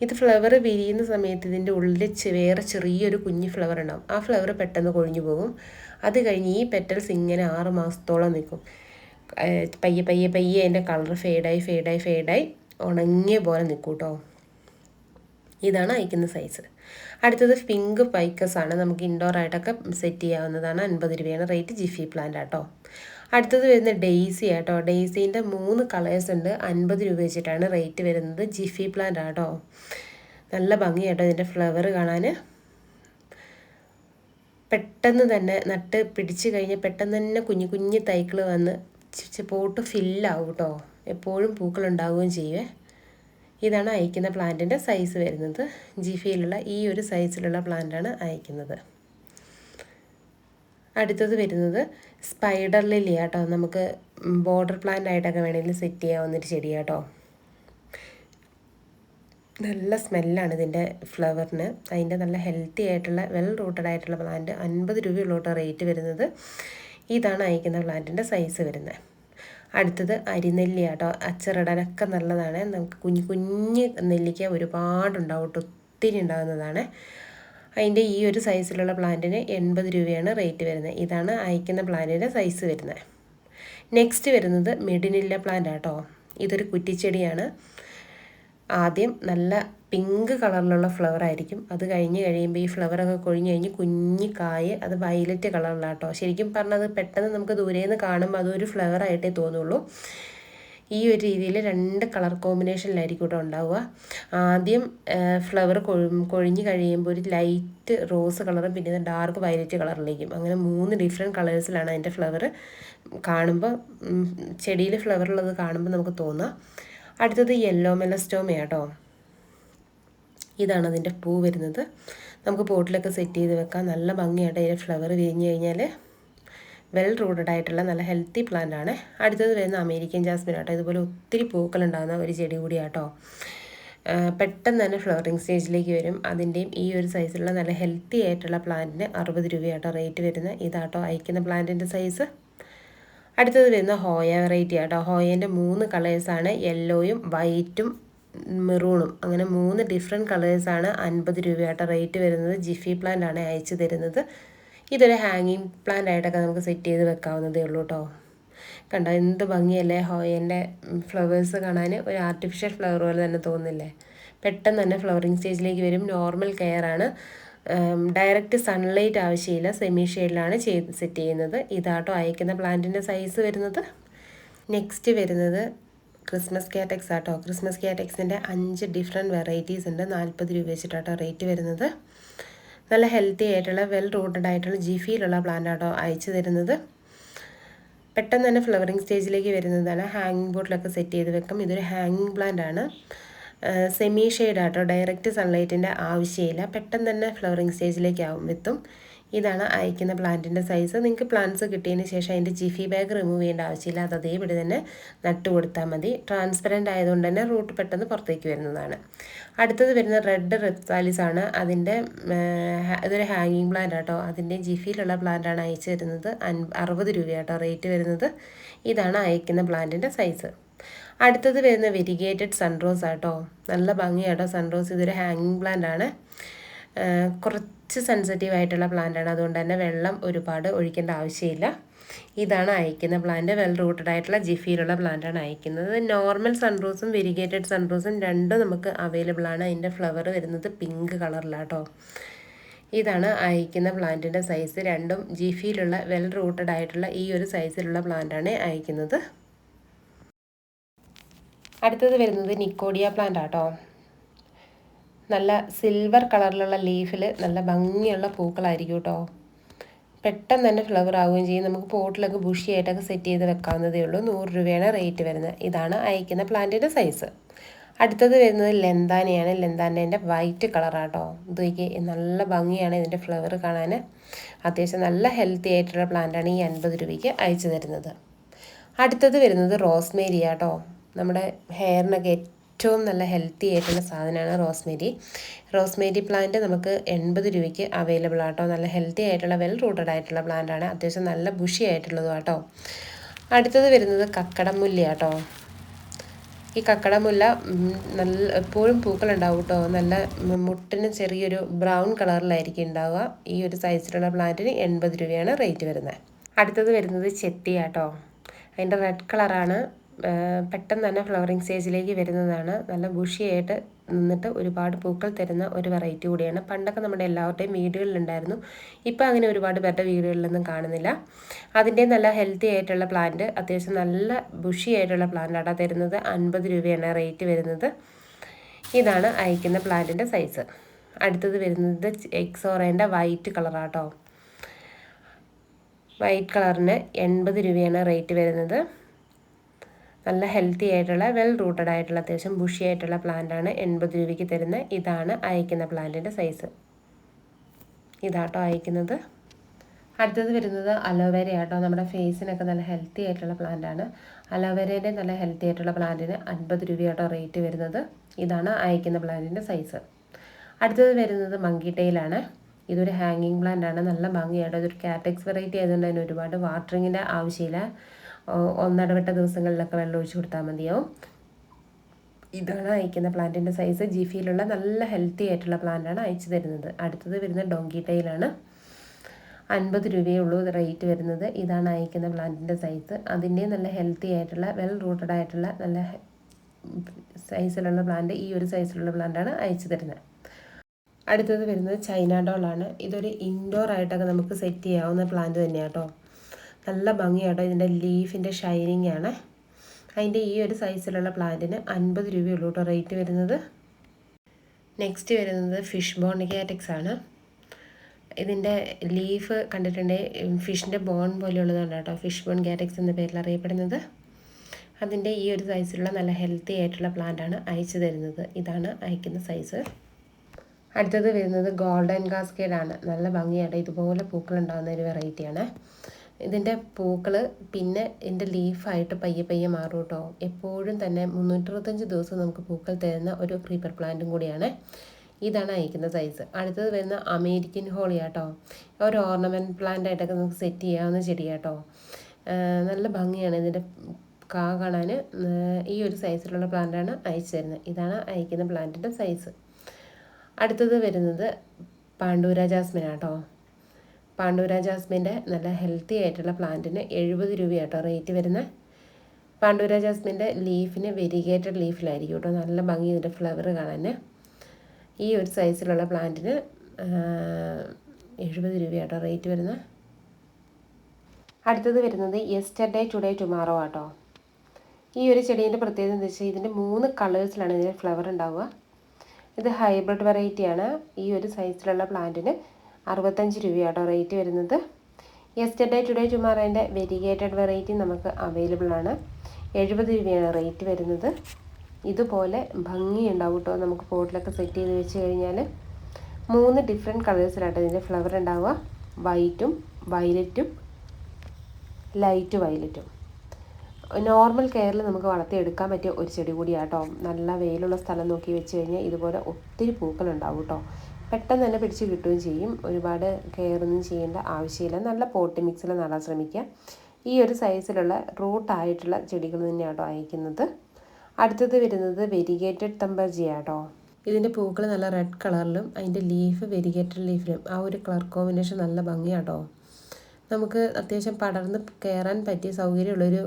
ഇത് ഫ്ലവർ വിരിയുന്ന സമയത്ത് ഇതിന്റെ ഉള്ളിൽ വേറെ ചെറിയൊരു കുഞ്ഞു ഫ്ലവർ ഉണ്ടാവും. ആ ഫ്ലവർ പെട്ടെന്ന് കൊഴിഞ്ഞു പോകും. അത് കഴിഞ്ഞ് ഈ പെറ്റൽസ് ഇങ്ങനെ ആറ് മാസത്തോളം നിൽക്കും. പയ്യെ പയ്യെ പയ്യെ അതിന്റെ കളർ ഫെയ്ഡായി ഫെയ്ഡായി ഫെയ്ഡായി ഉണങ്ങിയ പോലെ നിൽക്കും കേട്ടോ ഇതാണ് അയക്കുന്ന സൈസ് അടുത്തത് പിങ്ക് പൈക്കസ് ആണ്. നമുക്ക് ഇൻഡോർ ആയിട്ടൊക്കെ സെറ്റ് ചെയ്യാവുന്നതാണ് അൻപത് രൂപയാണ്. റേറ്റ് ജിഫി പ്ലാന്റ് ആട്ടോ അടുത്തത് വരുന്ന ഡെയ്സി ആട്ടോ. ഡെയ്സീന്റെ മൂന്ന് കളേഴ്സ് ഉണ്ട്. അൻപത് രൂപ വെച്ചിട്ടാണ് റേറ്റ് വരുന്നത്. ജിഫി പ്ലാന്റ് ആട്ടോ. നല്ല ഭംഗിയാട്ടോ ഇതിന്റെ ഫ്ലവർ കാണാൻ പെട്ടെന്ന് തന്നെ നട്ട് പിടിച്ച് കഴിഞ്ഞാൽ പെട്ടെന്ന് തന്നെ കുഞ്ഞു കുഞ്ഞു തൈക്കൾ വന്ന് പോട്ട് ഫില്ലാവും കേട്ടോ എപ്പോഴും പൂക്കൾ ഉണ്ടാവുകയും ചെയ്യുവേ ഇതാണ് അയക്കുന്ന പ്ലാന്റിന്റെ സൈസ് വരുന്നത്. ജിഫിയിലുള്ള ഈ ഒരു സൈസിലുള്ള പ്ലാന്റാണ് അയക്കുന്നത്. അടുത്തത് വരുന്നത് സ്പൈഡർ ലില്ലി കേട്ടോ നമുക്ക് ബോർഡർ പ്ലാന്റ് ആയിട്ടൊക്കെ വേണമെങ്കിൽ സെറ്റ് ചെയ്യാവുന്നൊരു ചെടി കേട്ടോ നല്ല സ്മെല്ലാണ് ഇതിന്റെ ഫ്ലവറിന് അതിന്റെ നല്ല ഹെൽത്തി ആയിട്ടുള്ള വെൽ റൂട്ടഡ് ആയിട്ടുള്ള പ്ലാന്റ് അൻപത് രൂപയുള്ളോട്ട് റേറ്റ് വരുന്നത്. ഇതാണ് അയക്കുന്ന പ്ലാന്റിന്റെ സൈസ് വരുന്നത് അടുത്തത് അരിനെല്ലി കേട്ടോ അച്ചറിടാനൊക്കെ നല്ലതാണ്. നമുക്ക് കുഞ്ഞു കുഞ്ഞ് നെല്ലിക്ക ഒരുപാടുണ്ടാവും. ഒത്തിരി ഉണ്ടാകുന്നതാണ് അതിന്റെ ഈ ഒരു സൈസിലുള്ള പ്ലാന്റിന് എൺപത് രൂപയാണ് റേറ്റ് വരുന്നത്. ഇതാണ് അയക്കുന്ന പ്ലാന്റിന്റെ സൈസ് വരുന്നത്. നെക്സ്റ്റ് വരുന്നത് മെഡിനില്ല പ്ലാന്റ് ആട്ടോ. ഇതൊരു കുറ്റിച്ചെടിയാണ്. ആദ്യം നല്ല പിങ്ക് കളറിലുള്ള ഫ്ലവർ ആയിരിക്കും. അത് കഴിഞ്ഞ് കഴിയുമ്പോൾ ഈ ഫ്ലവറൊക്കെ കൊഴിഞ്ഞ് കഴിഞ്ഞ് കുഞ്ഞി കായ് അത് വയലറ്റ് കളറിലാട്ടോ ശരിക്കും പറഞ്ഞത് പെട്ടെന്ന് നമുക്ക് ദൂരെ നിന്ന് കാണുമ്പോൾ അതൊരു ഫ്ലവറായിട്ടേ തോന്നുള്ളൂ. ഈ ഒരു രീതിയിൽ രണ്ട് കളർ കോമ്പിനേഷനിലായിരിക്കും കേട്ടോ ഉണ്ടാവുക. ആദ്യം ഫ്ലവർ കൊഴിഞ്ഞ് കഴിയുമ്പോൾ ഒരു ലൈറ്റ് റോസ് കളറും പിന്നെ ഡാർക്ക് വയലറ്റ് കളറിലേക്കും. അങ്ങനെ മൂന്ന് ഡിഫറെന്റ് കളേഴ്സിലാണ് അതിന്റെ ഫ്ലവർ കാണുമ്പോൾ ചെടിയിൽ ഫ്ലവർ ഉള്ളത് കാണുമ്പോൾ നമുക്ക് തോന്നാം. അടുത്തത് യെല്ലോ മെലസ്റ്റോമയാട്ടോ ഇതാണ് അതിന്റെ പൂ വരുന്നത്. നമുക്ക് പോട്ടിലൊക്കെ സെറ്റ് ചെയ്ത് വെക്കാം. നല്ല ഭംഗിയായിട്ട് അതിന്റെ ഫ്ലവർ വിരിഞ്ഞ് കഴിഞ്ഞാൽ വെൽ റൂട്ടഡ് ആയിട്ടുള്ള നല്ല ഹെൽത്തി പ്ലാന്റ് ആണ്. അടുത്തത് വരുന്ന അമേരിക്കൻ ജാസ്മിൻ ആട്ടോ. ഇതുപോലെ ഒത്തിരി പൂക്കളുണ്ടാകുന്ന ഒരു ചെടി കൂടിയാട്ടോ. പെട്ടെന്ന് തന്നെ ഫ്ലവറിങ് സ്റ്റേജിലേക്ക് വരും. അതിന്റെയും ഈ ഒരു സൈസിലുള്ള നല്ല ഹെൽത്തി ആയിട്ടുള്ള പ്ലാന്റിന് അറുപത് രൂപയാട്ടോ റേറ്റ് വരുന്ന ഇതാട്ടോ അയക്കുന്ന പ്ലാന്റിന്റെ സൈസ് അടുത്തത് വരുന്ന ഹോയ വെറൈറ്റി ആട്ടോ. ഹോയേന്റെ മൂന്ന് കളേഴ്സാണ് യെല്ലോയും വൈറ്റും മെറൂണും അങ്ങനെ മൂന്ന് ഡിഫറെന്റ് കളേഴ്സാണ് അൻപത് രൂപയാട്ടോ റേറ്റ് വരുന്നത്. ജിഫി പ്ലാന്റ് ആണ് അയച്ചു തരുന്നത്. ഇതൊരു ഹാങ്ങിങ് പ്ലാന്റ് ആയിട്ടൊക്കെ നമുക്ക് സെറ്റ് ചെയ്ത് വെക്കാവുന്നതേ ഉള്ളൂ കേട്ടോ കണ്ടോ എന്ത് ഭംഗിയല്ലേ ഹോയന്റെ ഫ്ലവേഴ്സ് കാണാൻ ഒരു ആർട്ടിഫിഷ്യൽ ഫ്ലവർ പോലെ തന്നെ തോന്നില്ലേ പെട്ടെന്ന് തന്നെ ഫ്ലവറിങ് സ്റ്റേജിലേക്ക് വരും. നോർമൽ കെയർ ആണ്. ഡയറക്റ്റ് സൺലൈറ്റ് ആവശ്യമില്ല. സെമി ഷെയ്ഡിലാണ് ചെയ്ത് സെറ്റ് ചെയ്യുന്നത്. ഇതാട്ടോ അയക്കുന്ന പ്ലാന്റിന്റെ സൈസ് വരുന്നത്. നെക്സ്റ്റ് വരുന്നത് ക്രിസ്മസ് കാറ്റക്സ് ആട്ടോ. ക്രിസ്മസ് കാറ്റക്സിന്റെ അഞ്ച് ഡിഫറെന്റ് വെറൈറ്റീസ് ഉണ്ട്. നാൽപ്പത് രൂപ വെച്ചിട്ടാട്ടോ റേറ്റ് വരുന്നത്. നല്ല ഹെൽത്തി ആയിട്ടുള്ള വെൽ റൂട്ടഡ് ആയിട്ടുള്ള ജിഫിയിലുള്ള പ്ലാന്റ് ആട്ടോ അയച്ചു തരുന്നത്. പെട്ടെന്ന് തന്നെ ഫ്ലവറിങ് സ്റ്റേജിലേക്ക് വരുന്നതാണ്. ഹാങ്ങിങ് ബോട്ടിലൊക്കെ സെറ്റ് ചെയ്ത് വെക്കും. ഇതൊരു ഹാങ്ങിങ് പ്ലാന്റ് ആണ്. സെമി ഷെയ്ഡ് ആട്ടോ. ഡയറക്റ്റ് സൺലൈറ്റിന്റെ ആവശ്യമില്ല. പെട്ടെന്ന് തന്നെ ഫ്ലവറിങ് സ്റ്റേജിലേക്ക് ആവും എത്തും. ഇതാണ് അയക്കുന്ന പ്ലാന്റിന്റെ സൈസ് നിങ്ങൾക്ക് പ്ലാന്റ്സ് കിട്ടിയതിന് ശേഷം അതിന്റെ ജിഫി ബാഗ് റിമൂവ് ചെയ്യേണ്ട ആവശ്യമില്ല. അത് അതേപടി തന്നെ നട്ട് കൊടുത്താൽ മതി. ട്രാൻസ്പെറന്റ് ആയതുകൊണ്ട് തന്നെ റൂട്ട് പെട്ടെന്ന് പുറത്തേക്ക് വരുന്നതാണ്. അടുത്തത് വരുന്ന റെഡ് റെപ്സാലിസ് ആണ്. അതിന്റെ ഇതൊരു ഹാങ്ങിങ് പ്ലാന്റ് ആട്ടോ. അതിന്റെ ജിഫിയിലുള്ള പ്ലാന്റാണ് അയച്ചു തരുന്നത്. അൻ അറുപത് രൂപയാട്ടോ റേറ്റ് വരുന്നത്. ഇതാണ് അയക്കുന്ന പ്ലാന്റിന്റെ സൈസ് അടുത്തത് വരുന്ന വെരിഗേറ്റഡ് സൺറോസ് ആട്ടോ. നല്ല ഭംഗിയാട്ടോ സൺറോസ് ഇതൊരു ഹാങ്ങിങ് പ്ലാന്റ് ആണ്. കുറച്ച് സെൻസിറ്റീവ് ആയിട്ടുള്ള പ്ലാന്റ് ആണ്. അതുകൊണ്ട് തന്നെ വെള്ളം ഒരുപാട് ഒഴിക്കേണ്ട ആവശ്യമില്ല. ഇതാണ് അയക്കുന്ന പ്ലാന്റ് വെൽ റൂട്ടഡ് ആയിട്ടുള്ള ജിഫിയിലുള്ള പ്ലാന്റാണ് അയക്കുന്നത് നോർമൽ സൺറോസും വെരിഗേറ്റഡ് സൺറോസും രണ്ടും നമുക്ക് അവൈലബിൾ ആണ്. അതിന്റെ ഫ്ലവർ വരുന്നത് പിങ്ക് കളറിലാട്ടോ ഇതാണ് അയക്കുന്ന പ്ലാന്റിന്റെ സൈസ് രണ്ടും ജിഫിയിലുള്ള വെൽ റൂട്ടഡ് ആയിട്ടുള്ള ഈ ഒരു സൈസിലുള്ള പ്ലാന്റാണ് അയക്കുന്നത് അടുത്തത് വരുന്നത് നിക്കോഡിയ പ്ലാന്റ് ആട്ടോ. നല്ല സിൽവർ കളറിലുള്ള ലീഫിൽ നല്ല ഭംഗിയുള്ള പൂക്കളായിരിക്കും കേട്ടോ പെട്ടെന്ന് തന്നെ ഫ്ലവർ ആവുകയും ചെയ്യും. നമുക്ക് പോട്ടിലൊക്കെ ബുഷിയായിട്ടൊക്കെ സെറ്റ് ചെയ്ത് വെക്കാവുന്നതേ ഉള്ളൂ. നൂറ് രൂപയാണ് റേറ്റ് വരുന്നത്. ഇതാണ് അയക്കുന്ന പ്ലാന്റിന്റെ സൈസ് അടുത്തത് വരുന്നത് ലെന്താനയാണ്. ലെന്താനേന്റെ വൈറ്റ് കളറാട്ടോ ഇതൊക്കെ നല്ല ഭംഗിയാണ് ഇതിന്റെ ഫ്ലവർ കാണാൻ. അത്യാവശ്യം നല്ല ഹെൽത്തി ആയിട്ടുള്ള പ്ലാന്റാണ് ഈ അൻപത് രൂപയ്ക്ക് അയച്ചു തരുന്നത്. അടുത്തത് വരുന്നത് റോസ്മേരി ആട്ടോ നമ്മുടെ ഹെയറിനൊക്കെ ഏറ്റവും നല്ല ഹെൽത്തി ആയിട്ടുള്ള സാധനമാണ് റോസ്മേരി റോസ്മേരി പ്ലാന്റ് നമുക്ക് എൺപത് രൂപയ്ക്ക് അവൈലബിൾ ആട്ടോ. നല്ല ഹെൽത്തി ആയിട്ടുള്ള വെൽ റൂട്ടഡ് ആയിട്ടുള്ള പ്ലാന്റ് ആണ്. അത്യാവശ്യം നല്ല ബുഷി ആയിട്ടുള്ളതും ആട്ടോ. അടുത്തത് വരുന്നത് കക്കടമുല്ല ആട്ടോ. ഈ കക്കടമുല്ല നല്ല എപ്പോഴും പൂക്കളുണ്ടാവും കേട്ടോ നല്ല മുട്ടിന് ചെറിയൊരു ബ്രൗൺ കളറിലായിരിക്കും ഉണ്ടാവുക. ഈ ഒരു സൈസിലുള്ള പ്ലാന്റിന് എൺപത് രൂപയാണ് റേറ്റ് വരുന്നത്. അടുത്തത് വരുന്നത് ചെത്തിയാട്ടോ. അതിന്റെ റെഡ് കളറാണ് പെട്ടെന്ന് തന്നെ ഫ്ലവറിങ് സ്റ്റേജിലേക്ക് വരുന്നതാണ്. നല്ല ബുഷിയായിട്ട് നിന്നിട്ട് ഒരുപാട് പൂക്കൾ തരുന്ന ഒരു വെറൈറ്റി കൂടിയാണ്. പണ്ടൊക്കെ നമ്മുടെ എല്ലാവരുടെയും വീടുകളിലുണ്ടായിരുന്നു. ഇപ്പോൾ അങ്ങനെ ഒരുപാട് പേരുടെ വീടുകളിലൊന്നും കാണുന്നില്ല. അതിന്റെ നല്ല ഹെൽത്തി ആയിട്ടുള്ള പ്ലാന്റ് അത്യാവശ്യം നല്ല ബുഷി ആയിട്ടുള്ള പ്ലാന്റാണ് തരുന്നത്. അൻപത് രൂപയാണ് റേറ്റ് വരുന്നത്. ഇതാണ് അയക്കുന്ന പ്ലാന്റിന്റെ സൈസ് അടുത്തത് വരുന്നത് എക്സോറേന്റെ വൈറ്റ് കളറാട്ടോ വൈറ്റ് കളറിന് എൺപത് രൂപയാണ് റേറ്റ് വരുന്നത്. നല്ല ഹെൽത്തി ആയിട്ടുള്ള വെൽ റൂട്ടഡ് ആയിട്ടുള്ള അത്യാവശ്യം ബുഷി ആയിട്ടുള്ള പ്ലാന്റാണ് എൺപത് രൂപയ്ക്ക് തരുന്നത് ഇതാണ് അയക്കുന്ന പ്ലാന്റിന്റെ സൈസ് ഇതാട്ടോ അയക്കുന്നത്. അടുത്തത് വരുന്നത് അലോവേര ആട്ടോ നമ്മുടെ ഫേസിനൊക്കെ നല്ല ഹെൽത്തി ആയിട്ടുള്ള പ്ലാന്റാണ് അലോവേരേന്റെ നല്ല ഹെൽത്തി ആയിട്ടുള്ള പ്ലാന്റിന് അൻപത് രൂപയാട്ടോ റേറ്റ് വരുന്നത്. ഇതാണ് അയക്കുന്ന പ്ലാന്റിന്റെ സൈസ് അടുത്തത് വരുന്നത് മങ്കി ടെയിലാണ് ഇതൊരു ഹാങ്ങിങ് പ്ലാന്റ് ആണ്. നല്ല ഭംഗിയായിട്ട് ഇതൊരു കാറ്റക്സ് വെറൈറ്റി ആയതുകൊണ്ട് തന്നെ ഒരുപാട് വാട്ടറിങ്ങിന്റെ ആവശ്യമില്ല. ഒന്നിടവിട്ട ദിവസങ്ങളിലൊക്കെ വെള്ളം ഒഴിച്ചു കൊടുത്താൽ മതിയാവും. ഇതാണ് അയക്കുന്ന പ്ലാന്റിന്റെ സൈസ് ജിഫിയിലുള്ള നല്ല ഹെൽത്തി ആയിട്ടുള്ള പ്ലാന്റാണ് അയച്ചു തരുന്നത്. അടുത്തത് വരുന്ന ഡോങ്കി ടൈലാണ് അൻപത് രൂപയേ ഉള്ളൂ റേറ്റ് വരുന്നത്. ഇതാണ് അയക്കുന്ന പ്ലാന്റിന്റെ സൈസ് അതിന്റെ നല്ല ഹെൽത്തി ആയിട്ടുള്ള വെൽ റൂട്ടഡ് ആയിട്ടുള്ള നല്ല സൈസിലുള്ള പ്ലാന്റ് ഈ ഒരു സൈസിലുള്ള പ്ലാന്റാണ് അയച്ചു തരുന്നത്. അടുത്തത് വരുന്നത് ചൈന ഡോളാണ് ഇതൊരു ഇൻഡോർ ആയിട്ടൊക്കെ നമുക്ക് സെറ്റ് ചെയ്യാവുന്ന പ്ലാന്റ് തന്നെയാണ് കേട്ടോ നല്ല ഭംഗിയാട്ടോ ഇതിന്റെ ലീഫിന്റെ ഷൈനിങ് ആണ് അതിന്റെ ഈ ഒരു സൈസിലുള്ള പ്ലാന്റിന് അൻപത് രൂപയുള്ളൂ കേട്ടോ റേറ്റ് വരുന്നത്. നെക്സ്റ്റ് വരുന്നത് ഫിഷ് ബോൺ കാറ്റക്സ് ആണ്. ഇതിന്റെ ലീഫ് കണ്ടിട്ടുണ്ടെങ്കിൽ ഫിഷിന്റെ ബോൺ പോലെയുള്ളതാണ് കേട്ടോ ഫിഷ് ബോൺ കാറ്റിക്സ് എന്ന പേരിൽ അറിയപ്പെടുന്നത്. അതിന്റെ ഈ ഒരു സൈസിലുള്ള നല്ല ഹെൽത്തി ആയിട്ടുള്ള പ്ലാന്റാണ് അയച്ചു തരുന്നത്. ഇതാണ് അയക്കുന്ന സൈസ്. അടുത്തത് വരുന്നത് ഗോൾഡൻ കാസ്കേഡ് നല്ല ഭംഗിയായിട്ട് ഇതുപോലെ പൂക്കൾ ഉണ്ടാകുന്ന ഒരു വെറൈറ്റിയാണ്. ഇതിന്റെ പൂക്കൾ പിന്നെ ഇതിന്റെ ലീഫായിട്ട് പയ്യെ പയ്യെ മാറും കേട്ടോ. എപ്പോഴും തന്നെ മുന്നൂറ്ററുപത്തഞ്ച് ദിവസം നമുക്ക് പൂക്കൾ തരുന്ന ഒരു ക്രീപ്പർ പ്ലാന്റും കൂടിയാണ് ഇതാണ് അയക്കുന്ന സൈസ് അടുത്തത് വരുന്ന അമേരിക്കൻ ഹോളി ആട്ടോ. ഒരു ഓർണമെന്റ് പ്ലാന്റ് ആയിട്ടൊക്കെ നമുക്ക് സെറ്റ് ചെയ്യാവുന്ന ചെടിയാട്ടോ. നല്ല ഭംഗിയാണ് ഇതിന്റെ കാ കാണാൻ. ഈ ഒരു സൈസിലുള്ള പ്ലാന്റാണ് അയച്ചു തരുന്നത്. ഇതാണ് അയക്കുന്ന പ്ലാന്റിന്റെ സൈസ് അടുത്തത് വരുന്നത് പാണ്ഡൂര ജാസ്മിൻ ആട്ടോ. പാണ്ഡൂര ജാസ്മിന്റെ നല്ല ഹെൽത്തി ആയിട്ടുള്ള പ്ലാന്റിന് എഴുപത് രൂപയാട്ടോ റേറ്റ് വരുന്നത് പാണ്ഡൂര ജാസ്മിന്റെ ലീഫിന് വെരിഗേറ്റഡ് ലീഫിലായിരിക്കും കേട്ടോ നല്ല ഭംഗി ഇതിന്റെ ഫ്ലവർ കാണാൻ ഈ ഒരു സൈസിലുള്ള പ്ലാന്റിന് എഴുപത് രൂപയാട്ടോ റേറ്റ് വരുന്നത് അടുത്തത് വരുന്നത് യെസ്റ്റർഡേ ടുഡേ ടുമാറോ ആട്ടോ. ഈ ഒരു ചെടീന്റെ പ്രത്യേകത എന്താ വെച്ചാൽ ഇതിന്റെ മൂന്ന് കളേഴ്സിലാണ് ഇതിന്റെ ഫ്ലവർ ഉണ്ടാവുക. ഇത് ഹൈബ്രിഡ് വെറൈറ്റിയാണ് ഈ ഒരു സൈസിലുള്ള പ്ലാന്റിന് അറുപത്തഞ്ച് രൂപയാട്ടോ റേറ്റ് വരുന്നത്. യെസ്റ്റർഡേ ടുഡേ ടുമാറോന്റെ വെരിഗേറ്റഡ് വെറൈറ്റി നമുക്ക് അവൈലബിൾ ആണ്. എഴുപത് രൂപയാണ് റേറ്റ് വരുന്നത്. ഇതുപോലെ ഭംഗി ഉണ്ടാവും കേട്ടോ നമുക്ക് പോട്ടിലൊക്കെ സെറ്റ് ചെയ്ത് വെച്ച് കഴിഞ്ഞാൽ മൂന്ന് ഡിഫറെന്റ് കളേഴ്സിലാട്ടോ ഇതിന്റെ ഫ്ലവർ ഉണ്ടാവുക. വൈറ്റും വയലറ്റും ലൈറ്റ് വയലറ്റും നോർമൽ കെയറിൽ നമുക്ക് വളർത്തിയെടുക്കാൻ പറ്റിയ ഒരു ചെടി കൂടിയാട്ടോ നല്ല വെയിലുള്ള സ്ഥലം നോക്കി വെച്ച് കഴിഞ്ഞാൽ ഇതുപോലെ ഒത്തിരി പൂക്കളുണ്ടാവും കേട്ടോ പെട്ടെന്ന് തന്നെ പിടിച്ച് കിട്ടുകയും ചെയ്യും. ഒരുപാട് കെയറൊന്നും ചെയ്യേണ്ട ആവശ്യമില്ല. നല്ല പോട്ടി മിക്സിൽ നടാൻ ശ്രമിക്കുക ഈ ഒരു സൈസിലുള്ള റൂട്ടായിട്ടുള്ള ചെടികൾ തന്നെയാണ് അയക്കുന്നത്. അടുത്തത് വരുന്നത് വെരിഗേറ്റഡ് തമ്പർജിയാട്ടോ ഇതിന്റെ പൂക്കൾ നല്ല റെഡ് കളറിലും അതിന്റെ ലീഫ് വെരിഗേറ്റഡ് ലീഫിലും ആ ഒരു കളർ കോമ്പിനേഷൻ നല്ല ഭംഗിയാട്ടോ നമുക്ക് അത്യാവശ്യം പടർന്ന് കയറാൻ പറ്റിയ സൗകര്യമുള്ളൊരു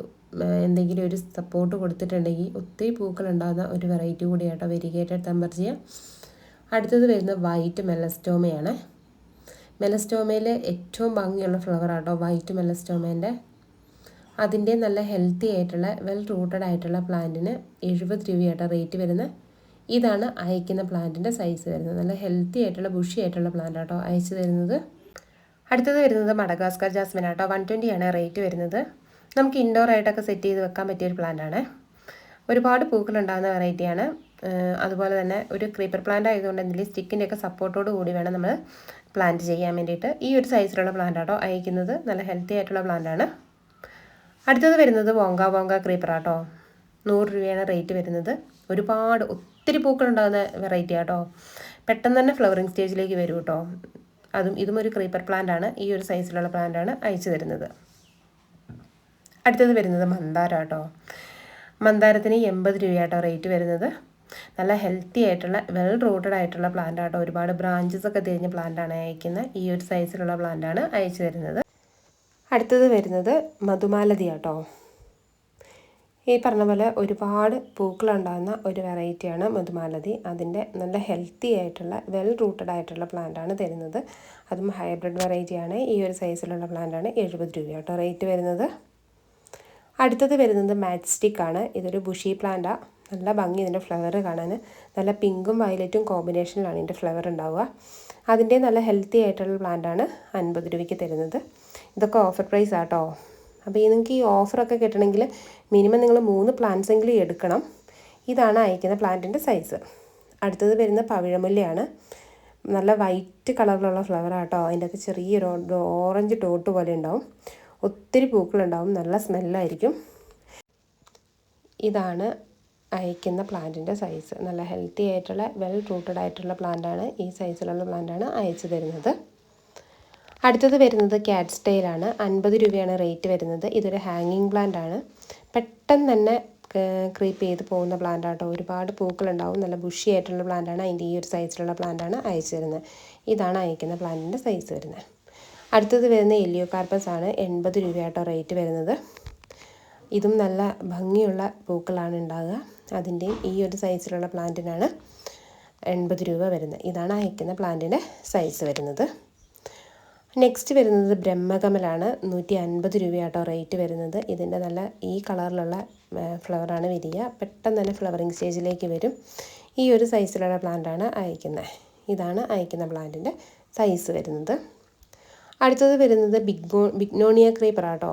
എന്തെങ്കിലും ഒരു സപ്പോർട്ട് കൊടുത്തിട്ടുണ്ടെങ്കിൽ ഒത്തിരി പൂക്കൾ ഉണ്ടാകുന്ന ഒരു വെറൈറ്റി കൂടിയാട്ടോ വെരിഗേറ്റഡ് തമ്പർജിയ അടുത്തത് വരുന്ന വൈറ്റ് മെലസ്റ്റോമയാണ് മെലസ്റ്റോമയിൽ ഏറ്റവും ഭംഗിയുള്ള ഫ്ലവർ ആട്ടോ വൈറ്റ് മെലസ്റ്റോമേന്റെ അതിന്റെ നല്ല ഹെൽത്തി ആയിട്ടുള്ള വെൽ റൂട്ടഡ് ആയിട്ടുള്ള പ്ലാന്റിന് എഴുപത് രൂപയായിട്ട് റേറ്റ് വരുന്നത്. ഇതാണ് അയക്കുന്ന പ്ലാന്റിന്റെ സൈസ് വരുന്നത്. നല്ല ഹെൽത്തി ആയിട്ടുള്ള ബുഷി ആയിട്ടുള്ള പ്ലാന്റ് ആട്ടോ അയച്ചു തരുന്നത്. അടുത്തത് വരുന്നത് മടഗാസ്കർ ജാസ്മിൻ ആട്ടോ. വൺ ആണ് റേറ്റ് വരുന്നത്. നമുക്ക് ഇൻഡോർ ആയിട്ടൊക്കെ സെറ്റ് ചെയ്ത് വെക്കാൻ പറ്റിയൊരു പ്ലാന്റ് ആണ്. ഒരുപാട് പൂക്കളുണ്ടാകുന്ന വെറൈറ്റിയാണ് അതുപോലെ തന്നെ ഒരു ക്രീപ്പർ പ്ലാന്റ് ആയതുകൊണ്ട് എന്തെങ്കിലും സ്റ്റിക്കിന്റെ ഒക്കെ സപ്പോർട്ടോട് കൂടി വേണം നമ്മൾ പ്ലാന്റ് ചെയ്യാൻ വേണ്ടിയിട്ട്. ഈ ഒരു സൈസിലുള്ള പ്ലാന്റ് ആട്ടോ. അയക്കുന്നത് നല്ല ഹെൽത്തി ആയിട്ടുള്ള പ്ലാന്റാണ് അടുത്തത് വരുന്നത് വോങ്ക വോങ്ക ക്രീപ്പർ ആട്ടോ. നൂറ് രൂപയാണ് റേറ്റ് വരുന്നത്. ഒരുപാട് ഒത്തിരി പൂക്കളുണ്ടാകുന്ന വെറൈറ്റി ആട്ടോ. പെട്ടെന്ന് തന്നെ ഫ്ലവറിങ് സ്റ്റേജിലേക്ക് വരും കേട്ടോ അതും ഇതും ഒരു ക്രീപ്പർ പ്ലാന്റ് ആണ്. ഈ ഒരു സൈസിലുള്ള പ്ലാന്റ് ആണ് അയച്ചു തരുന്നത്. അടുത്തത് വരുന്നത് മന്ദാര കേട്ടോ മന്ദാരത്തിന് എൺപത് രൂപയാട്ടോ റേറ്റ് വരുന്നത്. നല്ല ഹെൽത്തി ആയിട്ടുള്ള വെൽ റൂട്ടഡ് ആയിട്ടുള്ള പ്ലാന്റ് ആട്ടോ ഒരുപാട് ബ്രാഞ്ചസ് ഒക്കെ തിരിഞ്ഞ പ്ലാന്റാണ് അയക്കുന്നത് ഈ ഒരു സൈസിലുള്ള പ്ലാന്റാണ് അയച്ചു തരുന്നത്. അടുത്തത് വരുന്നത് മധുമാലതി ആട്ടോ. ഈ പറഞ്ഞ പോലെ ഒരുപാട് പൂക്കളുണ്ടാകുന്ന ഒരു വെറൈറ്റിയാണ് മധുമാലതി. അതിന്റെ നല്ല ഹെൽത്തി ആയിട്ടുള്ള വെൽ റൂട്ടഡ് ആയിട്ടുള്ള പ്ലാന്റാണ് തരുന്നത്. അതും ഹൈബ്രിഡ് വെറൈറ്റിയാണ് ഈ ഒരു സൈസിലുള്ള പ്ലാന്റാണ് എഴുപത് രൂപ കേട്ടോ റേറ്റ് വരുന്നത്. അടുത്തത് വരുന്നത് മാറ്റ് സ്റ്റിക്ക് ആണ്. ഇതൊരു ബുഷി പ്ലാന്റാണ് നല്ല ഭംഗി ഇതിന്റെ ഫ്ലവർ കാണാൻ. നല്ല പിങ്കും വയലറ്റും കോമ്പിനേഷനിലാണ് ഇതിന്റെ ഫ്ലവർ ഉണ്ടാവുക. അതിന്റെ നല്ല ഹെൽത്തി ആയിട്ടുള്ള പ്ലാന്റാണ് അൻപത് രൂപയ്ക്ക് തരുന്നത്. ഇതൊക്കെ ഓഫർ പ്രൈസ് ആട്ടോ അപ്പോൾ നിങ്ങൾക്ക് ഈ ഓഫറൊക്കെ കിട്ടണമെങ്കിൽ മിനിമം നിങ്ങൾ മൂന്ന് പ്ലാന്റ്സ് എങ്കിലും എടുക്കണം. ഇതാണ് അയക്കുന്ന പ്ലാന്റിന്റെ സൈസ് അടുത്തത് വരുന്ന പവിഴമുല്ലയാണ്. നല്ല വൈറ്റ് കളറിലുള്ള ഫ്ലവർ ആട്ടോ അതിന്റെ അകത്ത് ചെറിയൊരു ഓറഞ്ച് ടോട്ട് പോലെ ഉണ്ടാവും. ഒത്തിരി പൂക്കളുണ്ടാവും. നല്ല സ്മെല്ലായിരിക്കും ഇതാണ് അയക്കുന്ന പ്ലാന്റിന്റെ സൈസ് നല്ല ഹെൽത്തി ആയിട്ടുള്ള വെൽ റൂട്ടഡ് ആയിട്ടുള്ള പ്ലാന്റാണ് ഈ സൈസിലുള്ള പ്ലാന്റാണ് അയച്ചു തരുന്നത്. അടുത്തത് വരുന്നത് ക്യാറ്റ് സ്റ്റൈലാണ് അൻപത് രൂപയാണ് റേറ്റ് വരുന്നത്. ഇതൊരു ഹാങ്ങിങ് പ്ലാന്റ് ആണ്. പെട്ടെന്ന് തന്നെ ക്രീപ്പ് ചെയ്ത് പോകുന്ന പ്ലാന്റ് ആട്ടോ. ഒരുപാട് പൂക്കളുണ്ടാവും. നല്ല ബുഷി ആയിട്ടുള്ള പ്ലാന്റാണ് അതിന്റെ ഈ ഒരു സൈസിലുള്ള പ്ലാന്റാണ് അയച്ചു തരുന്നത്. ഇതാണ് അയക്കുന്ന പ്ലാന്റിന്റെ സൈസ് വരുന്നത്. അടുത്തത് വരുന്ന എല്ലിയോ കാർപ്പസ് ആണ്. എൺപത് രൂപയാട്ടോ റേറ്റ് വരുന്നത്. ഇതും നല്ല ഭംഗിയുള്ള പൂക്കളാണ് ഉണ്ടാകുക അതിന്റെയും ഈ ഒരു സൈസിലുള്ള പ്ലാന്റിനാണ് എൺപത് രൂപ വരുന്നത്. ഇതാണ് അയക്കുന്ന പ്ലാന്റിന്റെ സൈസ് വരുന്നത്. നെക്സ്റ്റ് വരുന്നത് ബ്രഹ്മകമലാണ്. നൂറ്റി അൻപത് രൂപയാട്ടോ റേറ്റ് വരുന്നത്. ഇതിന്റെ നല്ല ഈ കളറിലുള്ള ഫ്ലവറാണ് വരിക. പെട്ടെന്ന് തന്നെ ഫ്ലവറിങ് സ്റ്റേജിലേക്ക് വരും. ഈ ഒരു സൈസിലുള്ള പ്ലാന്റാണ് അയക്കുന്നത് ഇതാണ് അയക്കുന്ന പ്ലാന്റിന്റെ സൈസ് വരുന്നത്. അടുത്തത് വരുന്നത് ബിഗ്നോ ബിഗ്നോണിയ ക്രീപ്പറാട്ടോ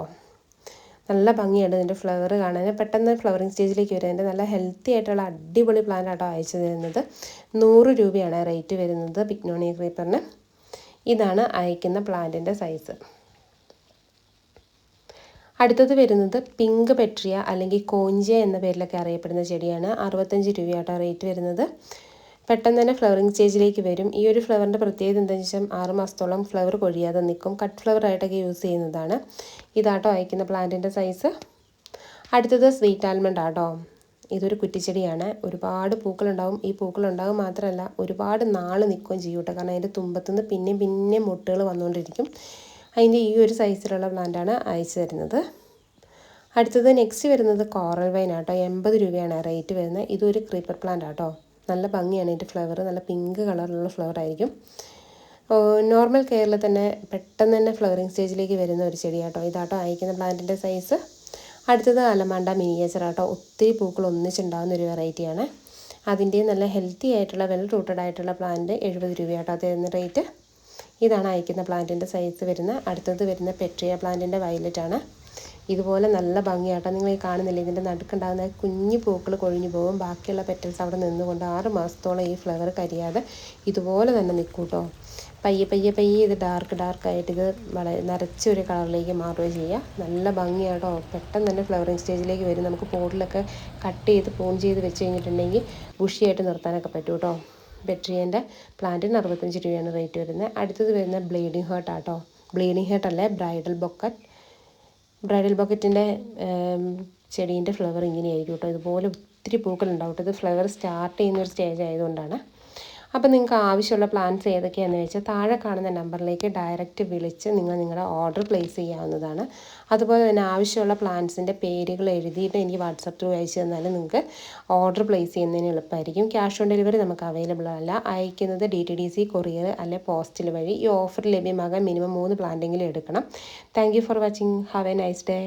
നല്ല ഭംഗിയാണ് ഇതിന്റെ ഫ്ലവർ കാണാൻ. പെട്ടെന്ന് ഫ്ലവറിങ് സ്റ്റേജിലേക്ക് വരും അതിന്റെ നല്ല ഹെൽത്തി ആയിട്ടുള്ള അടിപൊളി പ്ലാന്റ് ആട്ടോ അയച്ചു തരുന്നത്. നൂറ് രൂപയാണ് റേറ്റ് വരുന്നത് ബിഗ്നോണിയ ക്രീപ്പറിന് ഇതാണ് അയക്കുന്ന പ്ലാന്റിന്റെ സൈസ് അടുത്തത് വരുന്നത് പിങ്ക് പെട്രിയ അല്ലെങ്കിൽ കോഞ്ചിയ എന്ന പേരിലൊക്കെ അറിയപ്പെടുന്ന ചെടിയാണ്. അറുപത്തഞ്ച് രൂപയാട്ടോ റേറ്റ് വരുന്നത്. പെട്ടെന്ന് തന്നെ ഫ്ലവറിങ് സ്റ്റേജിലേക്ക് വരും. ഈ ഒരു ഫ്ലവറിന്റെ പ്രത്യേകത എന്താണെന്ന് വെച്ചാൽ ആറ് മാസത്തോളം ഫ്ലവർ കൊഴിയാതെ നിൽക്കും. കട്ട് ഫ്ലവർ ആയിട്ടൊക്കെ യൂസ് ചെയ്യുന്നതാണ്. ഇതാട്ടോ അയക്കുന്ന പ്ലാന്റിന്റെ സൈസ് അടുത്തത് സ്വീറ്റ് ആൽമണ്ട് ആട്ടോ. ഇതൊരു കുറ്റിച്ചെടിയാണ്. ഒരുപാട് പൂക്കളുണ്ടാവും. ഈ പൂക്കളുണ്ടാവും മാത്രമല്ല ഒരുപാട് നാൾ നിൽക്കുകയും ചെയ്യും കേട്ടോ. കാരണം അതിന്റെ തുമ്പത്തുനിന്ന് പിന്നെയും പിന്നെയും മുട്ടുകൾ വന്നുകൊണ്ടിരിക്കും. അതിന്റെ ഈ ഒരു സൈസിലുള്ള പ്ലാന്റാണ് അയച്ചു തരുന്നത്. അടുത്തത് നെക്സ്റ്റ് വരുന്നത് കോറൽ വൈൻ ആട്ടോ. എൺപത് രൂപയാണ് റേറ്റ് വരുന്നത്. ഇതൊരു ക്രീപ്പർ പ്ലാന്റ് ആട്ടോ. നല്ല ഭംഗിയാണ് ഇതിന്റെ ഫ്ലവർ നല്ല പിങ്ക് കളറിലുള്ള ഫ്ലവർ ആയിരിക്കും നോർമൽ കെയറിൽ തന്നെ പെട്ടെന്ന് തന്നെ ഫ്ലവറിങ് സ്റ്റേജിലേക്ക് വരുന്ന ഒരു ചെടിയാട്ടോ ഇതാട്ടോ അയക്കുന്ന പ്ലാന്റിന്റെ സൈസ്. അടുത്തത് അലമാണ്ട മിനിയേച്ചർ ആട്ടോ. ഒത്തിരി പൂക്കൾ ഒന്നിച്ചുണ്ടാകുന്ന ഒരു വെറൈറ്റിയാണ്. അതിന്റെ നല്ല ഹെൽത്തി ആയിട്ടുള്ള വെൽ റൂട്ടഡ് ആയിട്ടുള്ള പ്ലാന്റ് എഴുപത് രൂപയാട്ടോ തരുന്ന റേറ്റ്. ഇതാണ് അയക്കുന്ന പ്ലാന്റിന്റെ സൈസ് വരുന്ന അടുത്തത് വരുന്ന പെട്രിയ പ്ലാന്റിന്റെ വയലറ്റ് ആണ് ഇതുപോലെ നല്ല ഭംഗിയാട്ടോ നിങ്ങൾ ഈ കാണുന്നില്ല? ഇതിന്റെ നടുക്കുണ്ടാകുന്ന കുഞ്ഞു പൂക്കൾ കൊഴിഞ്ഞു പോകും. ബാക്കിയുള്ള പെറ്റൽസ് അവിടെ നിന്നുകൊണ്ട് ആറ് മാസത്തോളം ഈ ഫ്ലവർ കരിയാതെ ഇതുപോലെ തന്നെ നിൽക്കും കേട്ടോ പയ്യെ പയ്യെ പയ്യെ ഇത് ഡാർക്ക് ഡാർക്കായിട്ട് ഇത് വളരെ നരച്ചൊരു കളറിലേക്ക് മാറുകയും ചെയ്യുക നല്ല ഭംഗിയാട്ടോ. പെട്ടെന്ന് തന്നെ ഫ്ലവറിങ് സ്റ്റേജിലേക്ക് വരും. നമുക്ക് പോട്ടിലൊക്കെ കട്ട് ചെയ്ത് പൂൺ ചെയ്ത് വെച്ച് കഴിഞ്ഞിട്ടുണ്ടെങ്കിൽ ബുഷിയായിട്ട് നിർത്താനൊക്കെ പറ്റും കേട്ടോ ബെട്രിയന്റെ പ്ലാന്റിന് അറുപത്തഞ്ച് രൂപയാണ് റേറ്റ് വരുന്നത്. അടുത്തത് വരുന്ന ബ്ലീഡിങ് ഹേർട്ടാട്ടോ ബ്ലീഡിങ് ഹേർട്ട് അല്ലേ? ബ്രൈഡൽ ബൊക്കറ്റ് ബ്രൈഡൽ ബക്കറ്റിന്റെ ചെടീന്റെ ഫ്ലവർ ഇങ്ങനെയായിരിക്കും കേട്ടോ. ഇതുപോലെ ഒത്തിരി പൂക്കളുണ്ടാവും ഇത് ഫ്ലവർ സ്റ്റാർട്ട് ചെയ്യുന്ന ഒരു സ്റ്റേജ് ആയതുകൊണ്ടാണ്. അപ്പോൾ നിങ്ങൾക്ക് ആവശ്യമുള്ള പ്ലാൻസ് ഏതൊക്കെയാണെന്ന് വെച്ചാൽ താഴെ കാണുന്ന നമ്പറിലേക്ക് ഡയറക്റ്റ് വിളിച്ച് നിങ്ങൾ നിങ്ങളുടെ ഓർഡർ പ്ലേസ് ചെയ്യാവുന്നതാണ്. അതുപോലെ തന്നെ ആവശ്യമുള്ള പ്ലാൻസിന്റെ പേരുകൾ എഴുതിയിട്ട് എനിക്ക് വാട്സപ്പ് ത്രൂ അയച്ചു തന്നാൽ നിങ്ങൾക്ക് ഓർഡർ പ്ലേസ് ചെയ്യുന്നതിന് എളുപ്പമായിരിക്കും. ക്യാഷ് ഓൺ ഡെലിവറി നമുക്ക് അവൈലബിൾ അല്ല. അയക്കുന്നത് D T D C courier അല്ലെ പോസ്റ്റൽ വഴി. ഈ ഓഫർ ലഭ്യമാകാൻ മിനിമം മൂന്ന് പ്ലാന്റെങ്കിലും എടുക്കണം. Thank for watching. Have a nice day.